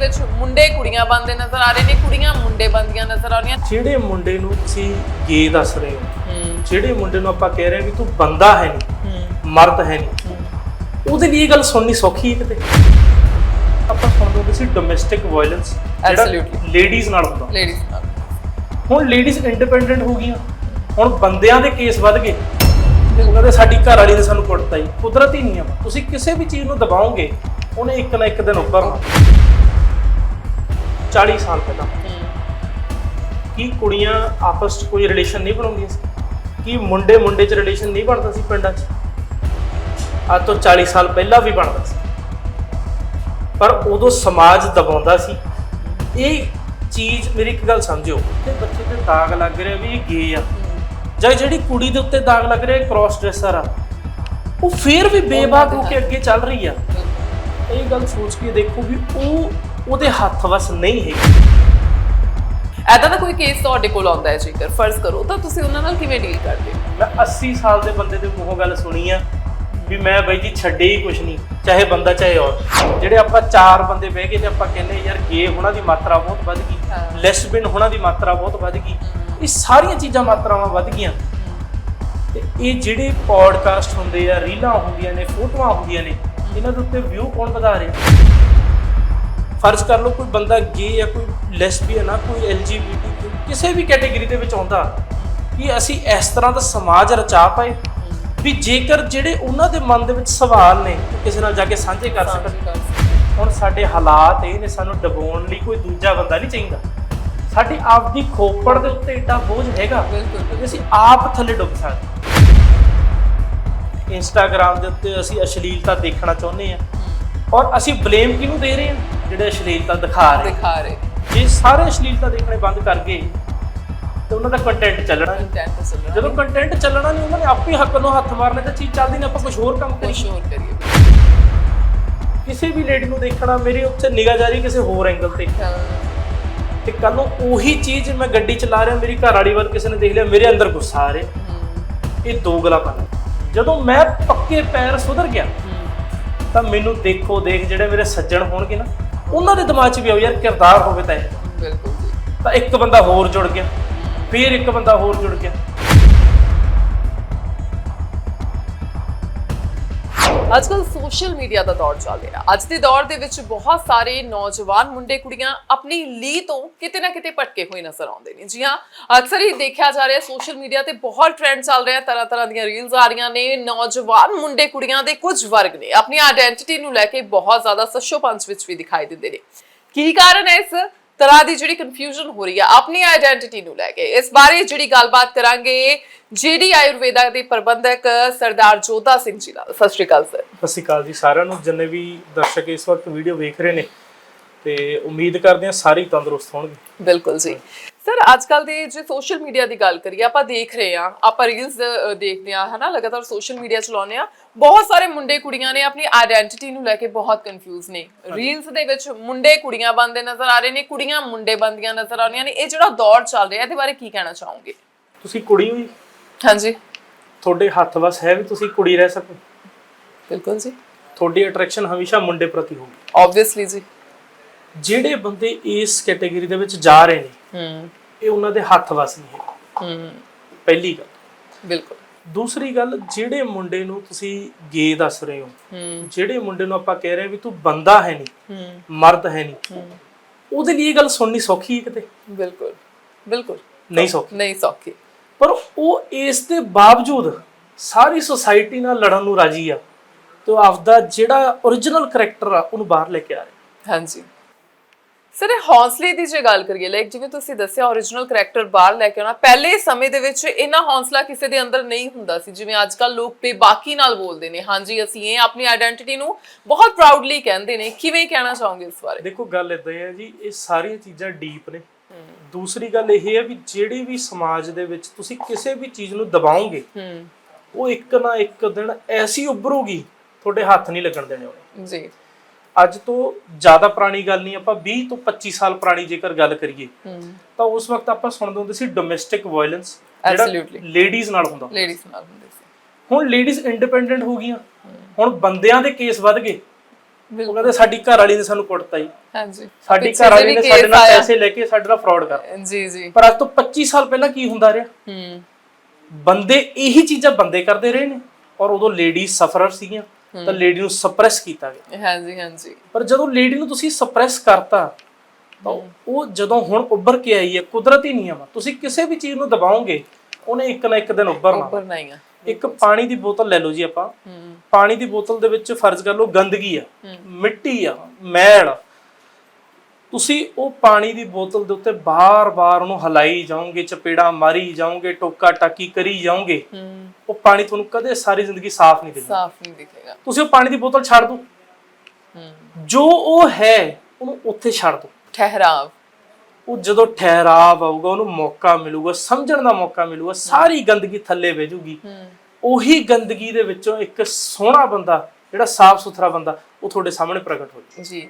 ਵਿੱਚ ਮੁੰਡੇ ਕੁੜੀਆਂ ਬਣਦੇ ਨਜ਼ਰ ਆ ਰਹੇ ਨੇ ਕੁੜੀਆਂ ਮੁੰਡੇ ਬਣਦੀਆਂ ਨਜ਼ਰ ਆ ਰਹੀਆਂ। ਜਿਹੜੇ ਮੁੰਡੇ ਨੂੰ ਤੁਸੀਂ ਗੇ ਦੱਸ ਰਹੇ ਹੋ ਹੂੰ। ਜਿਹੜੇ ਮੁੰਡੇ ਨੂੰ ਆਪਾਂ ਕਹਿ ਰਹੇ ਹਾਂ ਵੀ ਤੂੰ ਬੰਦਾ ਹੈ ਨਹੀਂ ਹੂੰ। ਮਰਦ ਹੈ ਨਹੀਂ ਉਹਦੇ ਲਈ ਇਹ ਗੱਲ ਸੁਣਨੀ ਸੌਖੀ ਹੈ ਕਿਤੇ? ਆਪਾਂ ਸੁਣਦੇ ਹੁੰਦੇ ਸੀ ਡੋਮੈਸਟਿਕ ਵਾਇਲੈਂਸ Absolutely. ਲੇਡੀਜ਼ ਨਾਲ ਹੁੰਦਾ। ਲੇਡੀਜ਼ ਨਾਲ। ਹੁਣ ਲੇਡੀਜ਼ ਇੰਡੀਪੈਂਡੈਂਟ ਹੋ ਗਈਆਂ ਹੁਣ ਬੰਦਿਆਂ ਦੇ ਕੇਸ ਵੱਧ ਗਏ। ਉਹਨਾਂ ਦੇ ਸਾਡੀ ਘਰ ਵਾਲੀ ਨੇ ਸਾਨੂੰ ਕੁੱਟਤਾ ਹੀ ਕੁਦਰਤੀ ਨਿਯਮ ਆ। ਤੁਸੀਂ ਕਿਸੇ ਵੀ ਚੀਜ਼ ਨੂੰ ਦਬਾਓਗੇ ਉਹਨੇ ਇੱਕ ਨਾ ਇੱਕ ਦਿਨ ਉੱਭਰਨਾ 40 ਸਾਲ ਪਹਿਲਾਂ। ਕੀ ਕੁੜੀਆਂ ਆਪਸ 'ਚ ਕੋਈ ਰਿਲੇਸ਼ਨ ਨਹੀਂ ਬਣਾਉਂਦੀਆਂ ਸੀ? ਕੀ ਮੁੰਡੇ ਮੁੰਡੇ 'ਚ ਰਿਲੇਸ਼ਨ ਨਹੀਂ ਬਣਦਾ ਸੀ ਪਿੰਡਾਂ 'ਚ? ਅੱਜ ਤੋਂ 40 ਸਾਲ ਪਹਿਲਾਂ ਵੀ ਬਣਦਾ ਸੀ। ਪਰ ਉਦੋਂ ਸਮਾਜ ਦਬਾਉਂਦਾ ਸੀ। ਇਹ ਚੀਜ਼ ਮੇਰੀ ਇੱਕ ਗੱਲ ਸਮਝਿਓ। ਤੇ ਬੱਚੇ ਤੇ ਦਾਗ ਲੱਗ ਰਿਹਾ ਵੀ ਇਹ ਗੇ ਆ। ਜਾਂ ਜਿਹੜੀ ਕੁੜੀ ਦੇ ਉੱਤੇ ਦਾਗ ਲੱਗ ਰਿਹਾ ਇਹ ਕ੍ਰਾਸ ਡਰੈਸਰ ਆ। ਉਹ ਫੇਰ ਵੀ ਬੇਬਾਕ ਹੋ ਕੇ ਅੱਗੇ ਚੱਲ ਰਹੀ ਆ। ਇਹ ਗੱਲ ਸੋਚ ਕੇ ਦੇਖੋ ਵੀ ਉਹ ਉਹਦੇ ਹੱਥ ਵਸ ਨਹੀਂ ਹੈਗੀ। ਐਦਾਂ ਦਾ ਕੋਈ ਕੇਸ ਤੁਹਾਡੇ ਕੋਲ ਆਉਂਦਾ ਹੈ ਜੇਕਰ ਫਰਜ਼ ਕਰੋ ਤਾਂ ਤੁਸੀਂ ਉਹਨਾਂ ਨਾਲ ਕਿਵੇਂ ਡੀਲ ਕਰਦੇ? ਹੋ ਮੈਂ 80 ਸਾਲ ਦੇ ਬੰਦੇ ਦੇ ਮੂੰਹੋਂ ਗੱਲ ਸੁਣੀ ਆ ਵੀ ਮੈਂ ਬਾਈ ਜੀ ਛੱਡੇ ਹੀ ਕੁਛ ਨਹੀਂ ਚਾਹੇ ਬੰਦਾ ਚਾਹੇ ਔਰਤ। ਜਿਹੜੇ ਆਪਾਂ ਚਾਰ ਬੰਦੇ ਬਹਿ ਗਏ ਤੇ ਆਪਾਂ ਕਹਿੰਦੇ ਯਾਰ ਗੇ ਹੋਣਾ ਦੀ ਮਾਤਰਾ ਬਹੁਤ ਵੱਧ ਗਈ। ਲੈਸਬੀਨ ਹੋਣਾ ਦੀ ਮਾਤਰਾ ਬਹੁਤ ਵੱਧ ਗਈ ਇਹ ਸਾਰੀਆਂ ਚੀਜ਼ਾਂ ਮਾਤਰਾਵਾਂ ਵੱਧ ਗਈਆਂ। ਤੇ ਇਹ ਜਿਹੜੇ ਪੋਡਕਾਸਟ ਹੁੰਦੇ ਆ ਰੀਲਾਂ ਹੁੰਦੀਆਂ ਨੇ ਫੋਟੋਆਂ ਹੁੰਦੀਆਂ ਨੇ ਇਹਨਾਂ ਦੇ ਉੱਤੇ ਵਿਊ ਕੌਣ ਵਧਾ ਰਿਹਾ? ਫਰਜ਼ ਕਰ ਲਓ ਕੋਈ ਬੰਦਾ ਗੇ ਜਾਂ ਕੋਈ ਲੈਸਬੀਅਨ ਆ ਕੋਈ ਐਲਜੀਬੀਟੀ ਕਿਸੇ ਵੀ ਕੈਟਾਗਰੀ ਦੇ ਵਿੱਚ ਆਉਂਦਾ ਕਿ ਅਸੀਂ ਇਸ ਤਰ੍ਹਾਂ ਦਾ ਸਮਾਜ ਰਚਾ ਪਾਏ ਵੀ ਜੇਕਰ ਜਿਹੜੇ ਉਹਨਾਂ ਦੇ ਮਨ ਦੇ ਵਿੱਚ ਸਵਾਲ ਨੇ ਕਿਸੇ ਨਾਲ ਜਾ ਕੇ ਸਾਂਝੇ ਕਰ ਸਕਣ। ਹੁਣ ਸਾਡੇ ਹਾਲਾਤ ਇਹ ਨੇ ਸਾਨੂੰ ਡਬਾਉਣ ਲਈ ਕੋਈ ਦੂਜਾ ਬੰਦਾ ਨਹੀਂ ਚਾਹੀਦਾ। ਸਾਡੀ ਆਪ ਦੀ ਖੋਪੜ ਦੇ ਉੱਤੇ ਏਡਾ ਬੋਝ ਹੈਗਾ ਕਿ ਅਸੀਂ ਆਪ ਥੱਲੇ ਡੁੱਬ ਸਕਦੇ। ਇੰਸਟਾਗ੍ਰam ਦੇ ਉੱਤੇ ਅਸੀਂ ਅਸ਼ਲੀਲਤਾ ਦੇਖਣਾ ਚਾਹੁੰਦੇ ਆ ਔਰ ਅਸੀਂ ਬਲੇਮ ਕਿਹਨੂੰ ਦੇ ਰਹੇ ਹਾਂ? ਜਿਹੜੇ ਅਸ਼ਲੀਲਤਾ ਦਿਖਾ ਰਹੇ। ਦਿਖਾ ਰਹੇ। ਜੇ ਸਾਰੇ ਅਸ਼ਲੀਲਤਾ ਦੇਖਣੇ ਬੰਦ ਕਰ ਗਏ ਤੇ ਉਹਨਾਂ ਦਾ ਕੰਟੈਂਟ ਚੱਲਣਾ ਨਹੀਂ। ਕੰਟੈਂਟ ਚੱਲਣਾ ਜਦੋਂ ਕੰਟੈਂਟ ਚੱਲਣਾ ਨਹੀਂ ਉਹਨਾਂ ਨੇ ਆਪੇ ਹੱਕ ਨੂੰ ਹੱਥ ਮਾਰਨੇ ਤੇ ਚੀਜ਼ ਚੱਲਦੀ ਨਹੀਂ ਆਪਾਂ ਕੁਝ ਹੋਰ ਕੰਮ ਕਰੀਏ। ਕੁਝ ਹੋਰ ਕਰੀਏ। ਕਿਸੇ ਵੀ ਲੇਡੀ ਨੂੰ ਦੇਖਣਾ ਮੇਰੀ ਉੱਥੇ ਨਿਗਾਹ ਜਾ ਰਹੀ ਕਿਸੇ ਹੋਰ ਐਂਗਲ ਤੇ। ਤੇ ਕੱਲ ਨੂੰ ਉਹੀ ਚੀਜ਼ ਮੈਂ ਗੱਡੀ ਚਲਾ ਰਿਹਾ ਮੇਰੀ ਘਰ ਵਾਲੀ ਵੱਲ ਕਿਸੇ ਨੇ ਦੇਖ ਲਿਆ ਮੇਰੇ ਅੰਦਰ ਗੁੱਸਾ ਆ ਰਿਹਾ। ਇਹ ਦੋ ਗਲਾਪਨ ਜਦੋਂ ਮੈਂ ਪੱਕੇ ਪੈਰ ਸੁਧਰ ਗਿਆ ਤਾਂ ਮੈਨੂੰ ਦੇਖੋ ਦੇਖ ਜਿਹੜੇ ਮੇਰੇ ਸੱਜਣ ਹੋਣਗੇ ਨਾ ਉਹਨਾਂ ਦੇ ਦਿਮਾਗ 'ਚ ਵੀ ਆਉ ਯਾਰ ਕਿਰਦਾਰ ਹੋਵੇ ਤਾਂ ਇਹ। ਬਿਲਕੁਲ ਜੀ ਤਾਂ ਇੱਕ ਬੰਦਾ ਹੋਰ ਜੁੜ ਗਿਆ ਫਿਰ ਇੱਕ ਬੰਦਾ ਹੋਰ ਜੁੜ ਗਿਆ ਅੱਜ ਕੱਲ ਸੋਸ਼ਲ ਮੀਡੀਆ ਦਾ ਦੌਰ ਚੱਲ ਰਿਹਾ। ਅੱਜ ਦੇ ਦੌਰ ਦੇ ਵਿੱਚ ਬਹੁਤ ਸਾਰੇ ਨੌਜਵਾਨ ਮੁੰਡੇ ਕੁੜੀਆਂ ਆਪਣੀ ਲੀ ਤੋਂ ਕਿਤੇ ਨਾ ਕਿਤੇ ਭਟਕੇ ਹੋਏ ਨਜ਼ਰ ਆਉਂਦੇ ਨੇ। ਜੀ ਹਾਂ, ਅਕਸਰ ਹੀ ਦੇਖਿਆ ਜਾ ਰਿਹਾ ਸੋਸ਼ਲ ਮੀਡੀਆ ਤੇ ਬਹੁਤ ਟ੍ਰੈਂਡ ਚੱਲ ਰਿਹਾ ਤਰ੍ਹਾਂ ਤਰ੍ਹਾਂ ਦੀਆਂ ਰੀਲਸ ਆ ਰਹੀਆਂ ਨੇ। ਨੌਜਵਾਨ ਮੁੰਡੇ ਕੁੜੀਆਂ ਦੇ ਕੁਝ ਵਰਗ ਨੇ, ਆਪਣੀ ਆਇਡੈਂਟੀਟੀ ਨੂੰ ਲੈ ਕੇ ਬਹੁਤ ਜ਼ਿਆਦਾ ਸੱਸ਼ੋਪੰਚ ਵਿੱਚ ਵੀ ਦਿਖਾਈ ਦਿੰਦੇ ਨੇ। ਕੀ ਕਾਰਨ ਹੈ ਇਸ? ਤਰ੍ਹਾਂ ਦੀ ਜਿਹੜੀ ਕਨਫਿਊਜ਼ਨ ਹੋ ਰਹੀ ਹੈ ਆਪਣੀ ਆਇਡੈਂਟੀਟੀ ਨੂੰ ਲੈ ਕੇ। ਇਸ ਬਾਰੇ ਜਿਹੜੀ ਗੱਲਬਾਤ ਕਰਾਂਗੇ ਜੀਡੀ ਆਯੁਰਵੇਦਾ ਦੇ ਪ੍ਰਬੰਧਕ ਸਰਦਾਰ ਜੋਧਾ ਸਿੰਘ ਜੀ ਨਾਲ। ਸਤਿ ਸ਼੍ਰੀ ਅਕਾਲ ਸਰ। ਸਤਿ ਸ਼੍ਰੀ ਅਕਾਲ ਜੀ ਸਾਰਿਆਂ ਨੂੰ। ਜਿੰਨੇ ਵੀ ਦਰਸ਼ਕ ਇਸ ਵਕਤ ਵੀਡੀਓ ਵੇਖ ਰਹੇ ਨੇ ਤੇ ਉਮੀਦ ਕਰਦੇ ਹਾਂ ਸਾਰੇ ਤੰਦਰੁਸਤ ਹੋਣਗੇ। ਬਿਲਕੁਲ ਜੀ। ਸਰ ਅੱਜ ਕੱਲ ਦੇ ਜੇ ਸੋਸ਼ਲ ਮੀਡੀਆ ਦੀ ਗੱਲ ਕਰੀਏ ਆਪਾਂ ਦੇਖ ਰਹੇ ਆ ਆਪਾਂ ਰੀਲਸ ਦੇਖਦੇ ਆ ਹਨਾ ਲਗਾਤਾਰ ਸੋਸ਼ਲ ਮੀਡੀਆ ਚਲਾਉਂਦੇ ਆ ਬਹੁਤ ਸਾਰੇ ਮੁੰਡੇ ਕੁੜੀਆਂ ਨੇ ਆਪਣੀ ਆਇਡੈਂਟੀਟੀ ਨੂੰ ਲੈ ਕੇ ਬਹੁਤ ਕਨਫਿਊਜ਼ ਨੇ। ਰੀਲਸ ਦੇ ਵਿੱਚ ਮੁੰਡੇ ਕੁੜੀਆਂ ਬਣਦੇ ਨਜ਼ਰ ਆ ਰਹੇ ਨੇ ਕੁੜੀਆਂ ਮੁੰਡੇ ਬਣਦੀਆਂ ਨਜ਼ਰ ਆ ਰਹੀਆਂ ਨੇ ਇਹ ਜਿਹੜਾ ਦੌਰ ਚੱਲ ਰਿਹਾ ਇਹਦੇ ਬਾਰੇ ਕੀ ਕਹਿਣਾ ਚਾਹੋਗੇ? ਤੁਸੀਂ ਕੁੜੀ ਹੋ ਹਾਂਜੀ। ਤੁਹਾਡੇ ਹੱਥ ਵਸ ਹੈ ਵੀ ਤੁਸੀਂ ਕੁੜੀ ਰਹਿ ਸਕੋ। ਬਿਲਕੁਲ ਜੀ। ਤੁਹਾਡੀ ਅਟਰੈਕਸ਼ਨ ਹਮੇਸ਼ਾ ਮੁੰਡੇ ਪ੍ਰਤੀ ਹੋਊਗੀ। ਆਬਵੀਅਸਲੀ ਜੀ। ਜਿਹੜੇ ਬੰਦੇ ਇਸ ਕੈਟਾਗਰੀ ਦੇ ਵਿੱਚ ਜਾ ਰਹੇ ਨੇ ਹੂੰ। ਇਹ ਉਹਨਾਂ ਦੇ ਹੱਥ ਵਸ ਨਹੀਂ ਹੈ। ਹੂੰ। ਪਹਿਲੀ ਗੱਲ। ਬਿਲਕੁਲ। ਦੂਸਰੀ ਗੱਲ ਜਿਹੜੇ ਮੁੰਡੇ ਨੂੰ ਤੁਸੀਂ ਗੇ ਦੱਸ ਰਹੇ ਹੋ ਜਿਹੜੇ ਮੁੰਡੇ ਨੂੰ ਆਪਾਂ ਕਹਿ ਰਹੇ ਵੀ ਤੂੰ ਬੰਦਾ ਹੈ ਨਹੀਂ ਮਰਦ ਹੈ ਨਹੀਂ ਉਹਦੇ ਲਈ ਇਹ ਗੱਲ ਸੁਣਨੀ ਸੌਖੀ ਹੈ ਕਿਤੇ? ਬਿਲਕੁਲ। ਬਿਲਕੁਲ। ਨਹੀਂ ਸੌਖੀ। ਨਹੀਂ ਸੌਖੀ। ਪਰ ਉਹ ਇਸ ਦੇ ਬਾਵਜੂਦ ਸਾਰੀ ਸੁਸਾਇਟੀ ਨਾਲ ਲੜਨ ਨੂੰ ਰਾਜੀ ਆ ਤੇ ਆਪਦਾ ਜਿਹੜਾ origignal ਕੈਰੈਕਟਰ ਆ ਉਹਨੂੰ ਬਾਹਰ ਲੈ ਕੇ ਆ ਰਿਹਾ। ਹਾਂਜੀ। ਸਰ ਹੌਸਲੇ ਦੀ ਜੇ ਗੱਲ ਕਰੀਏ ਲਾਈਕ ਜਿਵੇਂ ਤੁਸੀਂ ਦੱਸਿਆ origignal ਕੈਰੈਕਟਰ ਬਾਹਰ ਲੈ ਕੇ ਆਉਣਾ ਪਹਿਲੇ ਸਮੇਂ ਦੇ ਵਿੱਚ ਇੰਨਾ ਹੌਸਲਾ ਕਿਸੇ ਦੇ ਅੰਦਰ ਨਹੀਂ ਹੁੰਦਾ ਸੀ ਜਿਵੇਂ ਅੱਜ ਕੱਲ ਲੋਕ ਬੇਬਾਕੀ ਨਾਲ ਬੋਲਦੇ ਨੇ ਹਾਂਜੀ ਅਸੀਂ ਇਹ ਆਪਣੀ ਆਇਡੈਂਟੀਟੀ ਨੂੰ ਬਹੁਤ ਪ੍ਰਾਊਡਲੀ ਕਹਿੰਦੇ ਨੇ ਕਿਵੇਂ ਕਹਿਣਾ ਚਾਹੋਗੇ ਇਸ ਬਾਰੇ? ਦੇਖੋ ਗੱਲ ਇਦਾਂ ਹੈ ਜੀ ਇਹ ਸਾਰੀਆਂ ਚੀਜ਼ਾਂ ਡੀਪ ਨੇ। ਦੂਸਰੀ ਗੱਲ ਇਹ ਹੈ ਵੀ ਜਿਹੜੀ ਵੀ ਸਮਾਜ ਦੇ ਵਿੱਚ ਤੁਸੀਂ ਕਿਸੇ ਵੀ ਚੀਜ਼ ਨੂੰ ਦਬਾਓਗੇ ਉਹ ਇੱਕ ਨਾ ਇੱਕ ਦਿਨ ਐਸੀ ਉੱਭਰੂਗੀ ਤੁਹਾਡੇ ਹੱਥ ਨਹੀਂ ਲੱਗਣ ਦੇਣੇ ਉਹਨੇ। ਜੀ। ਅੱਜ ਤੋਂ ਜ਼ਿਆਦਾ ਪੁਰਾਣੀ ਗੱਲ ਨਹੀਂ ਆਪਾਂ 20 ਤੋਂ 25 ਸਾਲ ਪੁਰਾਣੀ ਜੇਕਰ ਗੱਲ ਕਰੀਏ ਤਾਂ ਉਸ ਵਕਤ ਆਪਾਂ ਸੁਣਦੇ ਹੁੰਦੇ ਸੀ ਡੋਮੈਸਟਿਕ ਵਾਇਲੈਂਸ Absolutely. ਲੇਡੀਜ਼ ਨਾਲ ਹੁੰਦਾ ਲੇਡੀਜ਼ ਨਾਲ ਹੁੰਦੇ ਸੀ। ਹੁਣ ਲੇਡੀਜ਼ ਇੰਡੀਪੈਂਡੈਂਟ ਹੋ ਗਈਆਂ। ਹੁਣ ਬੰਦਿਆਂ ਦੇ ਕੇਸ ਵੱਧ ਗਏ। ਉਹ ਕਹਿੰਦੇ ਸਾਡੀ ਘਰ ਵਾਲੀ ਨੇ ਸਾਨੂੰ ਕੁੱਟਤਾ ਜੀ। ਹਾਂਜੀ। ਸਾਡੀ ਘਰ ਵਾਲੀ ਨੇ ਸਾਡੇ ਨਾਲ। ਪੈਸੇ ਲੈ ਕੇ ਸਾਡੇ ਨਾਲ ਫਰਾਡ ਕਰ ਜੀ ਜੀ। ਪਰ ਅੱਜ ਤੋਂ 25 ਸਾਲ ਪਹਿਲਾਂ ਕੀ ਹੁੰਦਾ ਰਿਹਾ? ਹੂੰ। ਬੰਦੇ ਇਹੀ ਚੀਜ਼ਾਂ ਬੰਦੇ ਕਰਦੇ ਰਹੇ ਨੇ। ਔਰ ਉਦੋਂ ਲੇਡੀ ਸਫਰਰ ਸੀਗੀਆਂ। ਤਾਂ ਲੇਡੀ ਨੂੰ ਸਪਰੈਸ ਕੀਤਾ ਗਿਆ। ਹਾਂਜੀ ਹਾਂਜੀ। ਪਰ ਜਦੋਂ ਲੇਡੀ ਨੂੰ ਤੁਸੀਂ ਸਪਰੈਸ ਕਰਤਾ ਤਾਂ ਉਹ ਜਦੋਂ ਹੁਣ ਉੱਭਰ ਕੇ ਆਈ ਹੈ ਕੁਦਰਤੀ ਨਿਯਮ ਆ ਤੁਸੀਂ ਕਿਸੇ ਵੀ ਚੀਜ਼ ਨੂੰ ਦਬਾਓਗੇ ਉਹਨੇ ਇੱਕ ਨਾ ਇੱਕ ਦਿਨ ਉੱਭਰਨਾ। ਉੱਪਰ ਨਹੀਂ ਆ। ਇੱਕ ਪਾਣੀ ਦੀ ਬੋਤਲ ਲੈ ਲਓ ਜੀ ਆਪਾਂ। ਹੂੰ। ਪਾਣੀ ਦੀ ਬੋਤਲ ਦੇ ਵਿੱਚ ਫਰਜ਼ ਕਰ ਲਓ ਗੰਦਗੀ ਆ ਮਿੱਟੀ ਆ ਮੈਲ ਆ। ਤੁਸੀਂ ਉਹ ਪਾਣੀ ਦੀ ਬੋਤਲ ਦੇ ਉੱਤੇ ਬਾਰ-ਬਾਰ ਉਹਨੂੰ ਹਲਾਈ ਜਾਓਗੇ ਚਪੇੜਾ ਮਾਰੀ ਜਾਓਗੇ ਟੋਕਾ ਟਾਕੀ ਕਰੀ ਜਾਓਗੇ ਉਹ ਪਾਣੀ ਤੁਹਾਨੂੰ ਕਦੇ ਸਾਰੀ ਜ਼ਿੰਦਗੀ ਸਾਫ਼ ਨਹੀਂ ਦਿਖੇਗਾ ਸਾਫ਼ ਨਹੀਂ ਦਿਖੇਗਾ। ਤੁਸੀਂ ਉਹ ਪਾਣੀ ਦੀ ਬੋਤਲ ਛੱਡ ਦਿਓ ਜੋ ਉਹ ਹੈ ਉਹਨੂੰ ਉੱਥੇ ਛੱਡ ਦਿਓ ਠਹਿਰਾਵ। ਉਹ ਜਦੋਂ ਠਹਿਰਾਵ ਆਊਗਾ ਉਹਨੂੰ ਮੌਕਾ ਮਿਲੂਗਾ ਸਮਝਣ ਦਾ ਮੌਕਾ ਮਿਲੂਗਾ ਸਾਰੀ ਗੰਦਗੀ ਥੱਲੇ ਬਹਿ ਜੂਗੀ। ਹੂੰ। ਉਹੀ ਗੰਦਗੀ ਦੇ ਵਿੱਚੋਂ ਇੱਕ ਸੋਹਣਾ ਬੰਦਾ ਜਿਹੜਾ ਸਾਫ਼ ਸੁਥਰਾ ਬੰਦਾ ਉਹ ਤੁਹਾਡੇ ਸਾਹਮਣੇ ਪ੍ਰਗਟ ਹੋ ਜੀ।